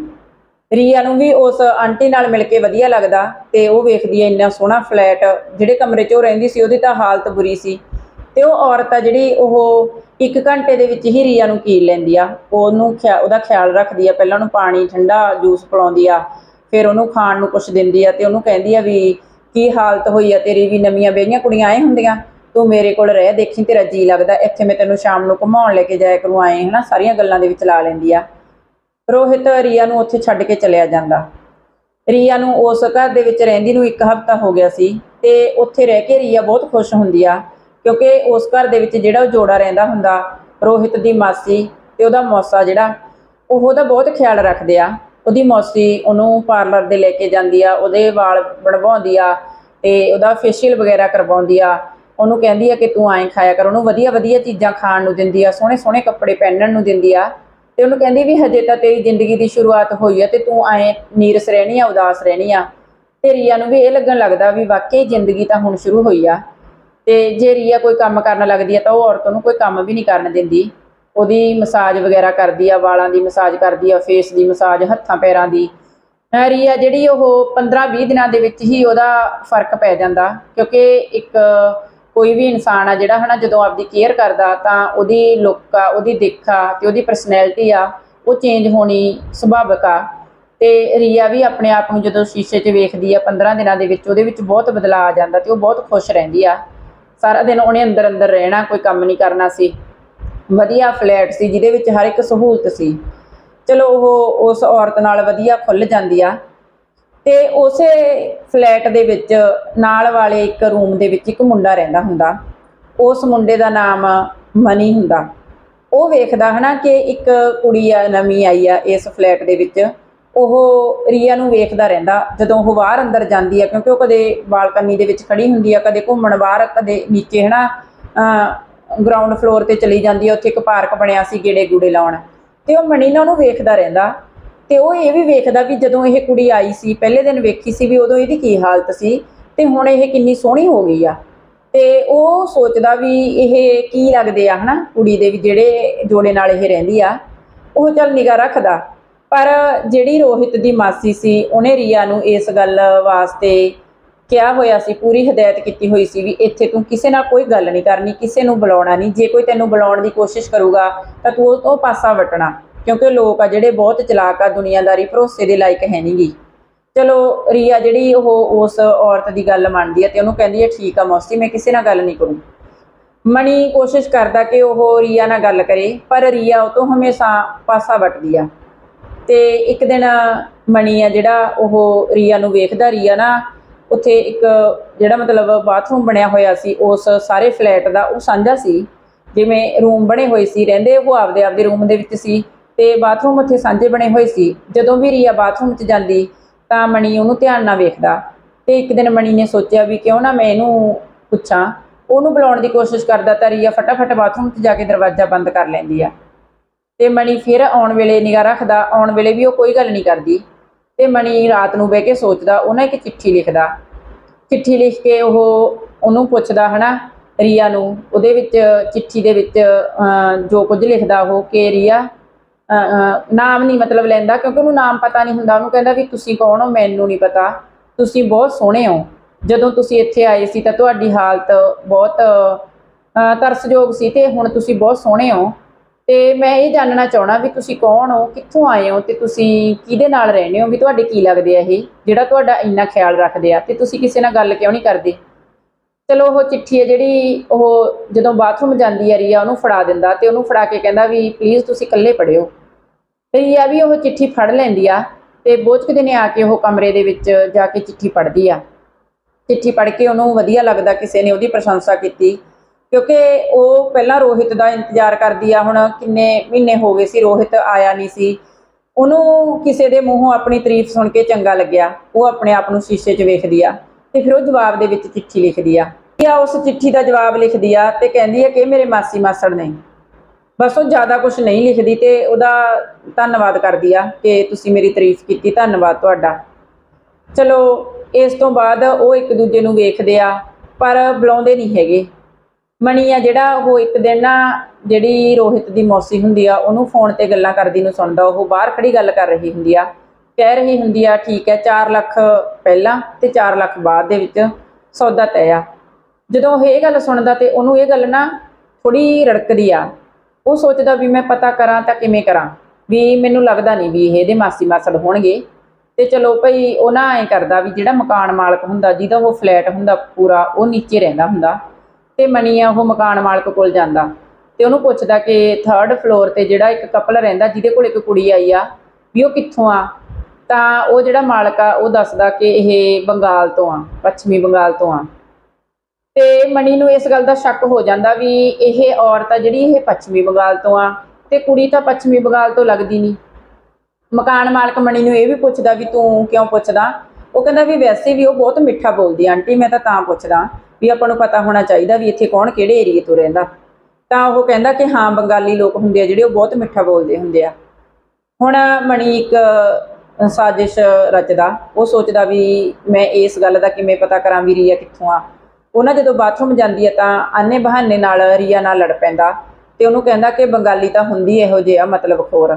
ਰੀਆ ਨੂੰ ਵੀ ਉਸ ਆਂਟੀ ਨਾਲ ਮਿਲ ਕੇ ਵਧੀਆ ਲੱਗਦਾ ਤੇ ਉਹ ਵੇਖਦੀ ਐ ਇੰਨਾ ਸੋਹਣਾ ਫਲੈਟ, ਜਿਹੜੇ ਕਮਰੇ 'ਚ ਉਹ ਰਹਿੰਦੀ ਸੀ, ਉਹਦੀ ਤਾਂ ਹਾਲਤ ਬੁਰੀ ਸੀ। ਤੇ ਉਹ ਔਰਤ ਆ ਜਿਹੜੀ ਉਹ ਇੱਕ ਘੰਟੇ ਦੇ ਵਿੱਚ ਹੀ ਰੀਆ ਨੂੰ ਕੀਲ ਲੈਂਦੀ ਆ। ਉਹਨੂੰ ਖਿਆ, ਉਹਦਾ ਖਿਆਲ ਰੱਖਦੀ ਆ, ਪਹਿਲਾਂ ਉਹਨੂੰ ਪਾਣੀ, ਠੰਡਾ ਜੂਸ ਪਿਲਾਉਂਦੀ ਆ, ਫਿਰ ਉਹਨੂੰ ਖਾਣ ਨੂੰ ਕੁਛ ਦਿੰਦੀ ਆ ਤੇ ਉਹਨੂੰ ਕਹਿੰਦੀ ਆ ਵੀ ਕੀ ਹਾਲਤ ਹੋਈ ਆ ਤੇਰੀ, ਵੀ ਨਵੀਆਂ ਵਿਆਹੀਆਂ ਕੁੜੀਆਂ ਆਏ ਹੁੰਦੀਆਂ? ਤੂੰ ਮੇਰੇ ਕੋਲ ਰਹਿ, ਦੇਖੀ ਤੇਰਾ ਜੀ ਲੱਗਦਾ, ਇੱਥੇ ਮੈਂ ਤੈਨੂੰ ਸ਼ਾਮ ਨੂੰ ਘੁਮਾਉਣ ਲੈ ਕੇ ਜਾਇਆ ਕਰੂੰ, ਆਏ ਹਨਾ, ਸਾਰੀਆਂ ਗੱਲਾਂ ਦੇ ਵਿੱਚ ਲਾ ਲੈਂਦੀ ਆ। ਰੋਹਿਤ ਰੀਆ ਨੂੰ ਉੱਥੇ ਛੱਡ ਕੇ ਚਲਿਆ ਜਾਂਦਾ। ਰੀਆ ਨੂੰ ਉਸ ਘਰ ਦੇ ਵਿੱਚ ਰਹਿੰਦੀ ਨੂੰ ਇੱਕ ਹਫ਼ਤਾ ਹੋ ਗਿਆ ਸੀ ਤੇ ਉੱਥੇ ਰਹਿ ਕੇ ਰੀਆ ਬਹੁਤ ਖੁਸ਼ ਹੁੰਦੀ ਆ। ਕਿਉਂਕਿ ਉਸ ਘਰ ਦੇ ਵਿੱਚ ਜਿਹੜਾ ਉਹ ਜੋੜਾ ਰਹਿੰਦਾ ਹੁੰਦਾ, ਰੋਹਿਤ ਦੀ ਮਾਸੀ ਤੇ ਉਹਦਾ ਮੌਸਾ ਜਿਹੜਾ, ਉਹ ਉਹਦਾ ਬਹੁਤ ਖਿਆਲ ਰੱਖਦੇ ਆ। ਉਹਦੀ ਮੌਸੀ ਉਹਨੂੰ ਪਾਰਲਰ ਦੇ ਲੈ ਕੇ ਜਾਂਦੀ ਆ, ਉਹਦੇ ਵਾਲ ਬਣਵਾਉਂਦੀ ਆ ਤੇ ਉਹਦਾ ਫੇਸ਼ੀਅਲ ਵਗੈਰਾ ਕਰਵਾਉਂਦੀ ਆ। ਉਹਨੂੰ ਕਹਿੰਦੀ ਆ ਕਿ ਤੂੰ ਐਂ ਖਾਇਆ ਕਰ, ਉਹਨੂੰ ਵਧੀਆ ਵਧੀਆ ਚੀਜ਼ਾਂ ਖਾਣ ਨੂੰ ਦਿੰਦੀ ਆ, ਸੋਹਣੇ ਸੋਹਣੇ ਕੱਪੜੇ ਪਹਿਨਣ ਨੂੰ ਦਿੰਦੀ ਆ। ਤੇ ਉਹਨੂੰ ਕਹਿੰਦੀ ਵੀ ਹਜੇ ਤਾਂ ਤੇਰੀ ਜ਼ਿੰਦਗੀ ਦੀ ਸ਼ੁਰੂਆਤ ਹੋਈ ਆ ਤੇ ਤੂੰ ਐਂ ਨੀਰਸ ਰਹਿਣੀ ਆ, ਉਦਾਸ ਰਹਿਣੀ ਆ। ਤੇ ਰੀਆ ਨੂੰ ਵੀ ਇਹ ਲੱਗਣ ਲੱਗਦਾ ਵੀ ਵਾਕਈ ਜ਼ਿੰਦਗੀ ਤਾਂ ਹੁਣ ਸ਼ੁਰੂ ਹੋਈ ਆ। ਤੇ ਜੇ ਰੀਆ ਕੋਈ ਕੰਮ ਕਰਨ ਲੱਗਦੀ ਆ ਤਾਂ ਉਹ ਔਰਤ ਨੂੰ ਕੋਈ ਕੰਮ ਵੀ ਨਹੀਂ ਕਰਨ ਦਿੰਦੀ। ਉਹਦੀ ਮਸਾਜ ਵਗੈਰਾ ਕਰਦੀ ਆ, ਵਾਲਾਂ ਦੀ ਮਸਾਜ ਕਰਦੀ ਆ ਫੇਸ ਦੀ ਮਸਾਜ, ਹੱਥਾਂ ਪੈਰਾਂ ਦੀ। ਰੀਆ, ਜਿਹੜੀ ਉਹ 15-20 ਦਿਨਾਂ ਦੇ ਵਿੱਚ ਹੀ ਉਹਦਾ ਫ਼ਰਕ ਪੈ ਜਾਂਦਾ, ਕਿਉਂਕਿ ਇੱਕ ਕੋਈ ਵੀ ਇਨਸਾਨ ਆ ਜਿਹੜਾ ਹਨਾ, ਜਦੋਂ ਆਪਦੀ ਕੇਅਰ ਕਰਦਾ ਤਾਂ ਉਹਦੀ ਲੁੱਕ ਆ, ਉਹਦੀ ਦਿੱਖ ਆ ਤੇ ਉਹਦੀ ਪਰਸਨੈਲਿਟੀ ਆ, ਉਹ ਚੇਂਜ ਹੋਣੀ ਸੁਭਾਵਿਕ ਆ। ਤੇ ਰੀਆ ਵੀ ਆਪਣੇ ਆਪ ਨੂੰ ਜਦੋਂ ਸ਼ੀਸ਼ੇ 'ਚ ਵੇਖਦੀ ਆ 15 ਦਿਨਾਂ ਦੇ ਵਿੱਚ ਉਹਦੇ ਵਿੱਚ ਬਹੁਤ ਬਦਲਾਅ ਆ ਜਾਂਦਾ ਤੇ ਉਹ ਬਹੁਤ ਖੁਸ਼ ਰਹਿੰਦੀ ਆ। ਸਾਰਾ ਦਿਨ ਉਹਨੇ ਅੰਦਰ ਅੰਦਰ ਰਹਿਣਾ, ਕੋਈ ਕੰਮ ਨਹੀਂ ਕਰਨਾ ਸੀ। ਵਧੀਆ ਫਲੈਟ ਸੀ, ਜਿਹਦੇ ਵਿੱਚ ਹਰ ਇੱਕ ਸਹੂਲਤ ਸੀ। ਚਲੋ ਉਹ ਉਸ ਔਰਤ ਨਾਲ ਵਧੀਆ ਖੁੱਲ ਜਾਂਦੀ ਆ। ਤੇ ਉਸੇ ਫਲੈਟ ਦੇ ਵਿੱਚ ਨਾਲ ਵਾਲੇ ਇੱਕ ਰੂਮ ਦੇ ਵਿੱਚ ਇੱਕ ਮੁੰਡਾ ਰਹਿੰਦਾ ਹੁੰਦਾ। ਉਸ ਮੁੰਡੇ ਦਾ ਨਾਮ ਮਨੀ ਹੁੰਦਾ। ਉਹ ਵੇਖਦਾ ਹਨਾ ਕਿ ਇੱਕ ਕੁੜੀ ਆ, ਨਵੀਂ ਆਈ ਆ ਇਸ ਫਲੈਟ ਦੇ ਵਿੱਚ। ਉਹ ਰੀਆ ਨੂੰ ਵੇਖਦਾ ਰਹਿੰਦਾ ਜਦੋਂ ਉਹ ਬਾਹਰ ਅੰਦਰ ਜਾਂਦੀ ਆ, ਕਿਉਂਕਿ ਉਹ ਕਦੇ ਬਾਲਕਨੀ ਦੇ ਵਿੱਚ ਖੜੀ ਹੁੰਦੀ ਆ, ਕਦੇ ਘੁੰਮਣ ਬਾਹਰ, ਕਦੇ ਨੀਚੇ, ਹਨਾ ਗਰਾਊਂਡ ਫਲੋਰ ਤੇ ਚਲੀ ਜਾਂਦੀ ਆ, ਉੱਥੇ ਇੱਕ ਪਾਰਕ ਬਣਿਆ ਸੀ ਗੇੜੇ ਗੂੜੇ ਲਾਉਣ। ਤੇ ਉਹ ਮਣੀ ਨਾ ਉਹਨੂੰ ਵੇਖਦਾ ਰਹਿੰਦਾ। ਤੇ ਉਹ ਇਹ ਵੀ ਵੇਖਦਾ ਵੀ ਜਦੋਂ ਇਹ ਕੁੜੀ ਆਈ ਸੀ, ਪਹਿਲੇ ਦਿਨ ਵੇਖੀ ਸੀ ਵੀ ਉਦੋਂ ਇਹਦੀ ਕੀ ਹਾਲਤ ਸੀ, ਤੇ ਹੁਣ ਇਹ ਕਿੰਨੀ ਸੋਹਣੀ ਹੋ ਗਈ ਆ। ਤੇ ਉਹ ਸੋਚਦਾ ਵੀ ਇਹ ਕੀ ਲੱਗਦੇ ਆ, ਹਨਾ, ਕੁੜੀ ਦੇ ਵੀ ਜਿਹੜੇ ਜੋੜੇ ਨਾਲ ਇਹ ਰਹਿੰਦੀ ਆ, ਉਹ ਚੱਲ ਨਿਗਾ ਰੱਖਦਾ। ਪਰ ਜਿਹੜੀ ਰੋਹਿਤ ਦੀ ਮਾਸੀ ਸੀ, ਉਹਨੇ ਰੀਆ ਨੂੰ ਇਸ ਗੱਲ ਵਾਸਤੇ ਕਿਹਾ ਹੋਇਆ ਸੀ, ਪੂਰੀ ਹਦਾਇਤ ਕੀਤੀ ਹੋਈ ਸੀ ਵੀ ਇੱਥੇ ਤੂੰ ਕਿਸੇ ਨਾਲ ਕੋਈ ਗੱਲ ਨਹੀਂ ਕਰਨੀ, ਕਿਸੇ ਨੂੰ ਬੁਲਾਉਣਾ ਨਹੀਂ। ਜੇ ਕੋਈ ਤੈਨੂੰ ਬੁਲਾਉਣ ਦੀ ਕੋਸ਼ਿਸ਼ ਕਰੂਗਾ, ਤਾਂ ਤੂੰ ਉਹ ਪਾਸਾ ਵਟਣਾ, ਕਿਉਂਕਿ ਲੋਕ ਆ ਜਿਹੜੇ ਬਹੁਤ ਚਲਾਕ ਆ ਦੁਨੀਆਦਾਰੀ, ਭਰੋਸੇ ਦੇ ਲਾਇਕ ਹੈ ਨਹੀਂਗੀ ਚਲੋ, ਰੀਆ ਜਿਹੜੀ ਉਹ ਉਸ ਔਰਤ ਦੀ ਗੱਲ ਮੰਨਦੀ ਹੈ ਤੇ ਉਹਨੂੰ ਕਹਿੰਦੀ ਹੈ ਠੀਕ ਆ ਮੌਸੀ, ਮੈਂ ਕਿਸੇ ਨਾਲ ਗੱਲ ਨਹੀਂ ਕਰੂੰ। ਮਣੀ ਕੋਸ਼ਿਸ਼ ਕਰਦਾ ਕਿ ਉਹ ਰੀਆ ਨਾਲ ਗੱਲ ਕਰੇ, ਪਰ ਰੀਆ ਉਹ ਤੋਂ ਹਮੇਸ਼ਾ ਪਾਸਾ ਵਟਦੀ ਆ। ਤੇ ਇੱਕ ਦਿਨ ਮਣੀ ਆ ਜਿਹੜਾ ਉਹ ਰੀਆ ਨੂੰ ਵੇਖਦਾ, ਰੀਆ ਨਾ ਉੱਥੇ ਇੱਕ ਜਿਹੜਾ ਮਤਲਬ ਬਾਥਰੂਮ ਬਣਿਆ ਹੋਇਆ ਸੀ, ਉਸ ਸਾਰੇ ਫਲੈਟ ਦਾ ਉਹ ਸਾਂਝਾ ਸੀ, ਜਿਵੇਂ ਰੂਮ ਬਣੇ ਹੋਏ ਸੀ, ਰਹਿੰਦੇ ਉਹ ਆਪਦੇ ਆਪਦੇ ਰੂਮ ਦੇ ਵਿੱਚ ਸੀ ਤੇ ਬਾਥਰੂਮ ਉੱਥੇ ਸਾਂਝੇ ਬਣੇ ਹੋਏ ਸੀ। ਜਦੋਂ ਵੀ ਰੀਆ ਬਾਥਰੂਮ 'ਚ ਜਾਂਦੀ ਤਾਂ ਮਣੀ ਉਹਨੂੰ ਧਿਆਨ ਨਾਲ ਵੇਖਦਾ ਤੇ ਇੱਕ ਦਿਨ ਮਣੀ ਨੇ ਸੋਚਿਆ ਵੀ ਕਿਉਂ ਨਾ ਮੈਂ ਇਹਨੂੰ ਪੁੱਛਾਂ। ਉਹਨੂੰ ਬੁਲਾਉਣ ਦੀ ਕੋਸ਼ਿਸ਼ ਕਰਦਾ ਤਾਂ ਰੀਆ ਫਟਾਫਟ ਬਾਥਰੂਮ 'ਚ ਜਾ ਕੇ ਦਰਵਾਜ਼ਾ ਬੰਦ ਕਰ ਲੈਂਦੀ ਆ। ਤੇ ਮਣੀ ਫਿਰ ਆਉਣ ਵੇਲੇ ਨਿਗਾਹ ਰੱਖਦਾ, ਆਉਣ ਵੇਲੇ ਵੀ ਉਹ ਕੋਈ ਗੱਲ ਨਹੀਂ ਕਰਦੀ। ਤੇ ਮਣੀ ਰਾਤ ਨੂੰ ਬਹਿ ਕੇ ਸੋਚਦਾ ਉਹਨਾਂ ਇੱਕ ਚਿੱਠੀ ਲਿਖਦਾ। ਚਿੱਠੀ ਲਿਖ ਕੇ ਉਹ ਉਹਨੂੰ ਪੁੱਛਦਾ, ਹਨਾ, ਰੀਆ ਨੂੰ, ਉਹਦੇ ਵਿੱਚ, ਚਿੱਠੀ ਦੇ ਵਿੱਚ ਜੋ ਕੁਝ ਲਿਖਦਾ ਉਹ ਕਿ ਰੀਆ ਨਾਮ ਨਹੀਂ ਮਤਲਬ ਲੈਂਦਾ ਕਿਉਂਕਿ ਉਹਨੂੰ ਨਾਮ ਪਤਾ ਨਹੀਂ ਹੁੰਦਾ। ਉਹਨੂੰ ਕਹਿੰਦਾ ਵੀ ਤੁਸੀਂ ਕੌਣ ਹੋ? ਮੈਨੂੰ ਨਹੀਂ ਪਤਾ। ਤੁਸੀਂ ਬਹੁਤ ਸੋਹਣੇ ਹੋ। ਜਦੋਂ ਤੁਸੀਂ ਇੱਥੇ ਆਏ ਸੀ ਤਾਂ ਤੁਹਾਡੀ ਹਾਲਤ ਬਹੁਤ ਤਰਸਯੋਗ ਸੀ ਤੇ ਹੁਣ ਤੁਸੀਂ ਬਹੁਤ ਸੋਹਣੇ ਹੋ। ਤੇ ਮੈਂ ਇਹ ਜਾਣਨਾ ਚਾਹਣਾ ਵੀ ਤੁਸੀਂ ਕੌਣ ਹੋ, ਕਿੱਥੋਂ ਆਏ ਹੋ ਤੇ ਤੁਸੀਂ ਕਿਹਦੇ ਨਾਲ ਰਹਿੰਦੇ ਹੋ, ਵੀ ਤੁਹਾਡੇ ਕੀ ਲੱਗਦੇ ਆ ਇਹ? ਜਿਹੜਾ ਤੁਹਾਡਾ ਇੰਨਾ ਖਿਆਲ ਰੱਖਦੇ ਆ ਤੇ ਤੁਸੀਂ ਕਿਸੇ ਨਾਲ ਗੱਲ ਕਿਉਂ ਨਹੀਂ ਕਰਦੇ? ਚਲੋ ਉਹ ਚਿੱਠੀ ਹੈ ਜਿਹੜੀ ਉਹ ਜਦੋਂ ਬਾਥਰੂਮ ਜਾਂਦੀ ਆ ਰੀਆ, ਉਹਨੂੰ ਫੜਾ ਦਿੰਦਾ ਤੇ ਉਹਨੂੰ ਫੜਾ ਕੇ ਕਹਿੰਦਾ ਵੀ ਪਲੀਜ਼ ਤੁਸੀਂ ਇਕੱਲੇ ਪੜਿਓ ਤੇ ਰੀਆ ਵੀ ਉਹ ਚਿੱਠੀ ਫੜ ਲੈਂਦੀ ਆ ਤੇ ਬੋਚਕ ਦਿਨੇ ਆ ਕੇ ਉਹ ਕਮਰੇ ਦੇ ਵਿੱਚ ਜਾ ਕੇ ਚਿੱਠੀ ਪੜ੍ਹਦੀ ਆ। ਚਿੱਠੀ ਪੜ੍ਹ ਕੇ ਉਹਨੂੰ ਵਧੀਆ ਲੱਗਦਾ ਕਿਸੇ ਨੇ ਉਹਦੀ ਪ੍ਰਸ਼ੰਸਾ ਕੀਤੀ। ਕਿਉਂਕਿ ਉਹ ਪਹਿਲਾਂ ਰੋਹਿਤ ਦਾ ਇੰਤਜ਼ਾਰ ਕਰਦੀ ਆ, ਹੁਣ ਕਿੰਨੇ ਮਹੀਨੇ ਹੋ ਗਏ ਸੀ ਰੋਹਿਤ ਆਇਆ ਨਹੀਂ ਸੀ। ਉਹਨੂੰ ਕਿਸੇ ਦੇ ਮੂੰਹੋਂ ਆਪਣੀ ਤਾਰੀਫ ਸੁਣ ਕੇ ਚੰਗਾ ਲੱਗਿਆ। ਉਹ ਆਪਣੇ ਆਪ ਨੂੰ ਸ਼ੀਸ਼ੇ 'ਚ ਵੇਖਦੀ ਆ ਤੇ ਫਿਰ ਉਹ ਜਵਾਬ ਦੇ ਵਿੱਚ ਚਿੱਠੀ ਲਿਖਦੀ ਆ। ਆ ਉਸ ਚਿੱਠੀ ਦਾ ਜਵਾਬ ਲਿਖਦੀ ਆ ਤੇ ਕਹਿੰਦੀ ਆ ਕਿ ਮੇਰੇ ਮਾਸੀ ਮਾਸੜ ਨੇ। ਬਸ ਉਹ ਜ਼ਿਆਦਾ ਕੁਝ ਨਹੀਂ ਲਿਖਦੀ ਤੇ ਉਹਦਾ ਧੰਨਵਾਦ ਕਰਦੀ ਆ ਕਿ ਤੁਸੀਂ ਮੇਰੀ ਤਾਰੀਫ ਕੀਤੀ, ਧੰਨਵਾਦ ਤੁਹਾਡਾ। ਚਲੋ, ਇਸ ਤੋਂ ਬਾਅਦ ਉਹ ਇੱਕ ਦੂਜੇ ਨੂੰ ਵੇਖਦੇ ਆ, ਪਰ ਬੁਲਾਉਂਦੇ ਨਹੀਂ ਹੈਗੇ। ਮਣੀ ਆ ਜਿਹੜਾ ਉਹ ਇੱਕ ਦਿਨ ਨਾ ਜਿਹੜੀ ਰੋਹਿਤ ਦੀ ਮੌਸੀ ਹੁੰਦੀ ਆ, ਉਹਨੂੰ ਫੋਨ ਤੇ ਗੱਲਾਂ ਕਰਦੀ ਨੂੰ ਸੁਣਦਾ, ਉਹ ਬਾਹਰ ਖੜੀ ਗੱਲ ਕਰ ਰਹੀ ਹੁੰਦੀ ਆ। ਕਹਿ ਰਹੀ ਹੁੰਦੀ ਆ, ਠੀਕ ਹੈ 4 ਲੱਖ ਪਹਿਲਾਂ ਤੇ 4 ਲੱਖ ਬਾਅਦ ਦੇ ਵਿੱਚ ਸੌਦਾ ਤੈਅ ਆ। ਜਦੋਂ ਉਹ ਇਹ ਗੱਲ ਸੁਣਦਾ ਤੇ ਉਹਨੂੰ ਇਹ ਗੱਲ ਨਾ ਥੋੜੀ ਰੜਕਦੀ ਆ। ਉਹ ਸੋਚਦਾ ਵੀ ਮੈਂ ਪਤਾ ਕਰਾਂ ਤਾਂ ਕਿਵੇਂ ਕਰਾਂ? ਵੀ ਮੈਨੂੰ ਲੱਗਦਾ ਨਹੀਂ ਵੀ ਇਹ ਇਹਦੇ ਮਾਸੀ ਮਾਸੜ ਹੋਣਗੇ। ਤੇ ਚਲੋ ਭਈ, ਉਹ ਨਾ ਐਂ ਕਰਦਾ ਵੀ ਜਿਹੜਾ ਮਕਾਨ ਮਾਲਕ ਹੁੰਦਾ, ਜਿਹਦਾ ਉਹ ਫਲੈਟ ਹੁੰਦਾ ਪੂਰਾ, ਉਹ ਨੀਚੇ ਰਹਿੰਦਾ ਹੁੰਦਾ। ਤੇ ਮਨੀ ਆ, ਉਹ ਮਕਾਨ ਮਾਲਕ ਕੋਲ ਜਾਂਦਾ। ਤੇ ਉਹਨੂੰ ਪੁੱਛਦਾ ਕਿ ਥਰਡ ਫਲੋਰ ਤੇ ਜਿਹੜਾ ਇੱਕ ਕਪਲ ਰਹਿੰਦਾ, ਜਿਹਦੇ ਕੋਲ ਇੱਕ ਕੁੜੀ ਆਈ ਆ, ਵੀ ਉਹ ਕਿੱਥੋਂ ਆ? ਤਾਂ ਉਹ ਜਿਹੜਾ ਮਾਲਕ ਆ, ਉਹ ਦੱਸਦਾ ਕਿ ਇਹ ਬੰਗਾਲ ਤੋਂ ਆ, ਪੱਛਮੀ ਬੰਗਾਲ ਤੋਂ ਆ। ਤੇ ਮਣੀ ਨੂੰ ਇਸ ਗੱਲ ਦਾ ਸ਼ੱਕ ਹੋ ਜਾਂਦਾ ਵੀ ਇਹ ਔਰਤ ਆ ਜਿਹੜੀ ਇਹ ਪੱਛਮੀ ਬੰਗਾਲ ਤੋਂ ਆ, ਤੇ ਕੁੜੀ ਤਾਂ ਪੱਛਮੀ ਬੰਗਾਲ ਤੋਂ ਲੱਗਦੀ ਨਹੀਂ। ਮਕਾਨ ਮਾਲਕ ਮਣੀ ਨੂੰ ਇਹ ਵੀ ਪੁੱਛਦਾ ਵੀ ਤੂੰ ਕਿਉਂ ਪੁੱਛਦਾ? ਉਹ ਕਹਿੰਦਾ ਵੀ ਵੈਸੇ ਵੀ ਉਹ ਬਹੁਤ ਮਿੱਠਾ ਬੋਲਦੀ ਆਂਟੀ ਮੈਂ ਤਾਂ ਤਾਂ ਪੁੱਛਦਾ। ਵੀ ਆਪਾਂ ਨੂੰ ਪਤਾ ਹੋਣਾ ਚਾਹੀਦਾ ਵੀ ਇੱਥੇ ਕੌਣ ਕਿਹੜੇ ਏਰੀਏ ਤੋਂ ਰਹਿੰਦਾ। ਤਾਂ ਉਹ ਕਹਿੰਦਾ ਕਿ ਹਾਂ, ਬੰਗਾਲੀ ਲੋਕ ਹੁੰਦੇ ਆ ਜਿਹੜੇ ਉਹ ਬਹੁਤ ਮਿੱਠਾ ਬੋਲਦੇ ਹੁੰਦੇ ਆ। ਹੁਣ ਮਣੀ ਇੱਕ ਸਾਜ਼ਿਸ਼ ਰਚਦਾ। ਉਹ ਸੋਚਦਾ ਵੀ ਮੈਂ ਇਸ ਗੱਲ ਦਾ ਕਿਵੇਂ ਪਤਾ ਕਰਾਂ ਵੀ ਰੀਆ ਕਿੱਥੋਂ ਆ। ਉਹਨਾਂ ਜਦੋਂ ਬਾਥਰੂਮ ਜਾਂਦੀ ਹੈ ਤਾਂ ਆਨੇ ਬਹਾਨੇ ਨਾਲ ਰੀਆ ਨਾਲ ਲੜ ਪੈਂਦਾ। ਤੇ ਉਹਨੂੰ ਕਹਿੰਦਾ ਕਿ ਬੰਗਾਲੀ ਤਾਂ ਹੁੰਦੀ ਇਹੋ ਜਿਹਾ ਮਤਲਬ ਖੋਰ।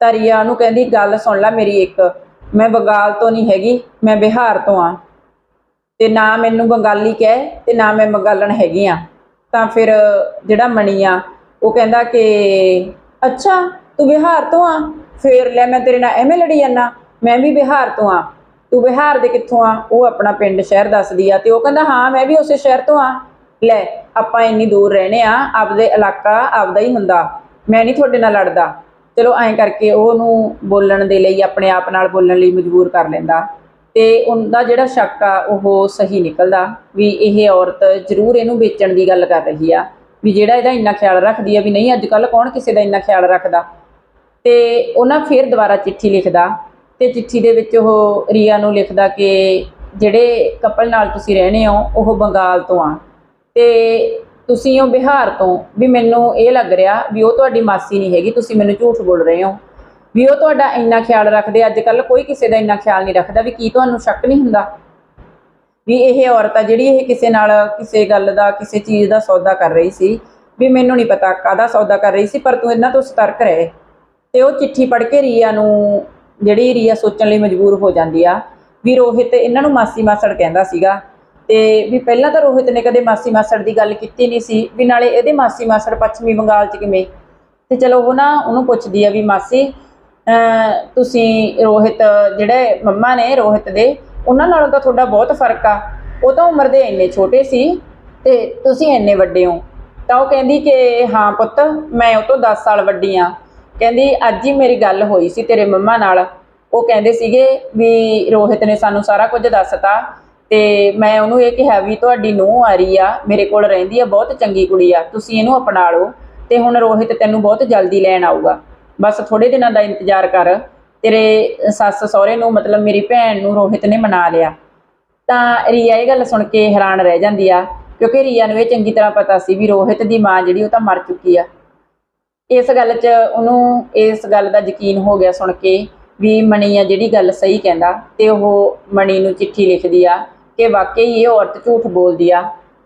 ਤਾਂ ਰੀਆ ਉਹਨੂੰ ਕਹਿੰਦੀ, ਗੱਲ ਸੁਣ ਲੈ ਮੇਰੀ ਇੱਕ। ਮੈਂ ਬੰਗਾਲ ਤੋਂ ਨਹੀਂ ਹੈਗੀ, ਮੈਂ ਬਿਹਾਰ ਤੋਂ ਆ। ਤੇ ਨਾ ਮੈਨੂੰ ਬੰਗਾਲੀ ਕਹਿ ਤੇ ਨਾ ਮੈਂ ਬੰਗਾਲਣ ਹੈਗੀ ਆ। ਤਾਂ ਫਿਰ ਜਿਹੜਾ ਮਣੀ ਆ, ਉਹ ਕਹਿੰਦਾ ਕਿ, ਅੱਛਾ, ਤੂੰ ਬਿਹਾਰ ਤੋਂ ਆ। ਫੇਰ ਲੈ ਮੈਂ ਤੇਰੇ ਨਾਲ ਐਵੇਂ ਲੜੀ ਜਾਂਦਾ। ਮੈਂ ਵੀ ਬਿਹਾਰ ਤੋਂ ਆ। ਤੂੰ ਬਿਹਾਰ ਦੇ ਕਿੱਥੋਂ ਆ? ਉਹ ਆਪਣਾ ਪਿੰਡ ਸ਼ਹਿਰ ਦੱਸਦੀ ਆ ਤੇ ਉਹ ਕਹਿੰਦਾ, ਹਾਂ, ਮੈਂ ਵੀ ਉਸੇ ਸ਼ਹਿਰ ਤੋਂ ਆ। ਲੈ, ਆਪਾਂ ਇੰਨੀ ਦੂਰ ਰਹਿਣੇ ਆ, ਆਪਦੇ ਇਲਾਕਾ ਆਪਦਾ ਹੀ ਹੁੰਦਾ। ਮੈਂ ਨਹੀਂ ਤੁਹਾਡੇ ਨਾਲ ਲੜਦਾ। ਚਲੋ ਐਂ ਕਰਕੇ ਉਹਨੂੰ ਬੋਲਣ ਦੇ ਲਈ, ਆਪਣੇ ਆਪ ਨਾਲ ਬੋਲਣ ਲਈ ਮਜਬੂਰ ਕਰ ਲੈਂਦਾ। ਤੇ ਉਹਦਾ ਜਿਹੜਾ ਸ਼ੱਕ ਆ, ਉਹ ਸਹੀ ਨਿਕਲਦਾ ਵੀ ਇਹ ਔਰਤ ਜ਼ਰੂਰ ਇਹਨੂੰ ਵੇਚਣ ਦੀ ਗੱਲ ਕਰ ਰਹੀ ਆ, ਵੀ ਜਿਹੜਾ ਇਹਦਾ ਇੰਨਾ ਖਿਆਲ ਰੱਖਦੀ ਆ ਵੀ ਨਹੀਂ, ਅੱਜ ਕੱਲ ਕੌਣ ਕਿਸੇ ਦਾ ਇੰਨਾ ਖਿਆਲ ਰੱਖਦਾ? ਤੇ ਉਹਨਾਂ ਫਿਰ ਦੁਬਾਰਾ ਚਿੱਠੀ ਲਿਖਦਾ ਤੇ ਚਿੱਠੀ ਦੇ ਵਿੱਚ ਉਹ ਰੀਆ ਨੂੰ ਲਿਖਦਾ ਕਿ ਜਿਹੜੇ ਕਪਲ ਨਾਲ ਤੁਸੀਂ ਰਹਿਣੇ ਹੋ, ਉਹ ਬੰਗਾਲ ਤੋਂ ਆ। ਤੇ ਤੁਸੀਂ ਉਹ ਬਿਹਾਰ ਤੋਂ, ਵੀ ਮੈਨੂੰ ਇਹ ਲੱਗ ਰਿਹਾ ਵੀ ਉਹ ਤੁਹਾਡੀ ਮਾਸੀ ਨਹੀਂ ਹੈਗੀ, ਤੁਸੀਂ ਮੈਨੂੰ ਝੂਠ ਬੋਲ ਰਹੇ ਹੋ। ਵੀ ਉਹ ਤੁਹਾਡਾ ਇੰਨਾ ਖਿਆਲ ਰੱਖਦੇ, ਅੱਜ ਕੱਲ ਕੋਈ ਕਿਸੇ ਦਾ ਇੰਨਾ ਖਿਆਲ ਨਹੀਂ ਰੱਖਦਾ ਵੀ ਕੀ ਤੁਹਾਨੂੰ ਸ਼ੱਕ ਨਹੀਂ ਹੁੰਦਾ? ਵੀ ਇਹ ਔਰਤ ਆ ਜਿਹੜੀ ਇਹ ਕਿਸੇ ਨਾਲ ਕਿਸੇ ਗੱਲ ਦਾ, ਕਿਸੇ ਚੀਜ਼ ਦਾ ਸੌਦਾ ਕਰ ਰਹੀ ਸੀ, ਵੀ ਮੈਨੂੰ ਨਹੀਂ ਪਤਾ ਕਾਹਦਾ ਸੌਦਾ ਕਰ ਰਹੀ ਸੀ, ਪਰ ਤੂੰ ਇਹਨਾਂ ਤੋਂ ਸਤਰਕ ਰਹੇ। ਤੇ ਉਹ ਚਿੱਠੀ ਪੜ੍ਹ ਕੇ ਰੀਆ ਨੂੰ, ਜਿਹੜੀ ਰੀਆ ਸੋਚਣ ਲਈ ਮਜਬੂਰ ਹੋ ਜਾਂਦੀ ਆ, ਵੀ ਰੋਹਿਤ ਇਹਨਾਂ ਨੂੰ ਮਾਸੀ ਮਾਸੜ ਕਹਿੰਦਾ ਸੀਗਾ। ਤੇ ਵੀ ਪਹਿਲਾਂ ਤਾਂ ਰੋਹਿਤ ਨੇ ਕਦੇ ਮਾਸੀ ਮਾਸੜ ਦੀ ਗੱਲ ਕੀਤੀ ਨਹੀਂ ਸੀ, ਵੀ ਨਾਲੇ ਇਹਦੇ ਮਾਸੀ ਮਾਸੜ ਪੱਛਮੀ ਬੰਗਾਲ 'ਚ ਕਿਵੇਂ? ਤੇ ਚਲੋ ਉਹ ਨਾ ਉਹਨੂੰ ਪੁੱਛਦੀ ਆ ਵੀ ਮਾਸੀ ਤੁਸੀਂ ਰੋਹਿਤ, ਜਿਹੜੇ ਮੰਮਾ ਨੇ ਰੋਹਿਤ ਦੇ, ਉਹਨਾਂ ਨਾਲੋਂ ਤਾਂ ਤੁਹਾਡਾ ਬਹੁਤ ਫ਼ਰਕ ਆ। ਉਹ ਤਾਂ ਉਮਰ ਦੇ ਇੰਨੇ ਛੋਟੇ ਸੀ ਤੇ ਤੁਸੀਂ ਇੰਨੇ ਵੱਡੇ ਹੋ। ਤਾਂ ਉਹ ਕਹਿੰਦੀ ਕਿ ਹਾਂ ਪੁੱਤ, ਮੈਂ ਉਹ ਤੋਂ 10 ਸਾਲ ਵੱਡੀ ਆ। ਕਹਿੰਦੀ, ਅੱਜ ਹੀ ਮੇਰੀ ਗੱਲ ਹੋਈ ਸੀ ਤੇਰੇ ਮੰਮਾ ਨਾਲ। ਉਹ ਕਹਿੰਦੇ ਸੀਗੇ ਵੀ ਰੋਹਿਤ ਨੇ ਸਾਨੂੰ ਸਾਰਾ ਕੁਝ ਦੱਸਤਾ ਤੇ ਮੈਂ ਉਹਨੂੰ ਇਹ ਕਿਹਾ ਵੀ ਤੁਹਾਡੀ ਨੂੰਹ ਆ ਰਹੀ ਆ, ਮੇਰੇ ਕੋਲ ਰਹਿੰਦੀ ਆ, ਬਹੁਤ ਚੰਗੀ ਕੁੜੀ ਆ, ਤੁਸੀਂ ਇਹਨੂੰ ਅਪਣਾ ਲਓ ਤੇ ਹੁਣ ਰੋਹਿਤ ਤੈਨੂੰ ਬਹੁਤ ਜਲਦੀ ਲੈਣ ਆਊਗਾ। ਬਸ ਥੋੜੇ ਦਿਨਾਂ ਦਾ ਇੰਤਜ਼ਾਰ ਕਰ। ਤੇਰੇ ਸੱਸ ਸਹੁਰੇ ਨੂੰ, ਮਤਲਬ ਮੇਰੀ ਭੈਣ ਨੂੰ ਰੋਹਿਤ ਨੇ ਮਨਾ ਲਿਆ। ਤਾਂ ਰੀਆ ਇਹ ਗੱਲ ਸੁਣ ਕੇ ਹੈਰਾਨ ਰਹਿ ਜਾਂਦੀ ਆ, ਕਿਉਂਕਿ ਰੀਆ ਨੂੰ ਇਹ ਚੰਗੀ ਤਰ੍ਹਾਂ ਪਤਾ ਸੀ ਵੀ ਰੋਹਿਤ ਦੀ ਮਾਂ ਜਿਹੜੀ ਉਹ ਤਾਂ ਮਰ ਚੁੱਕੀ ਆ। ਇਸ ਗੱਲ 'ਚ ਉਹਨੂੰ ਇਸ ਗੱਲ ਦਾ ਯਕੀਨ ਹੋ ਗਿਆ ਸੁਣ ਕੇ ਵੀ ਮਣੀ ਆ ਜਿਹੜੀ ਗੱਲ ਸਹੀ ਕਹਿੰਦਾ ਤੇ ਉਹ ਮਣੀ ਨੂੰ ਚਿੱਠੀ ਲਿਖਦੀ ਆ ਕਿ ਵਾਕਈ ਇਹ ਔਰਤ ਝੂਠ ਬੋਲਦੀ ਆ।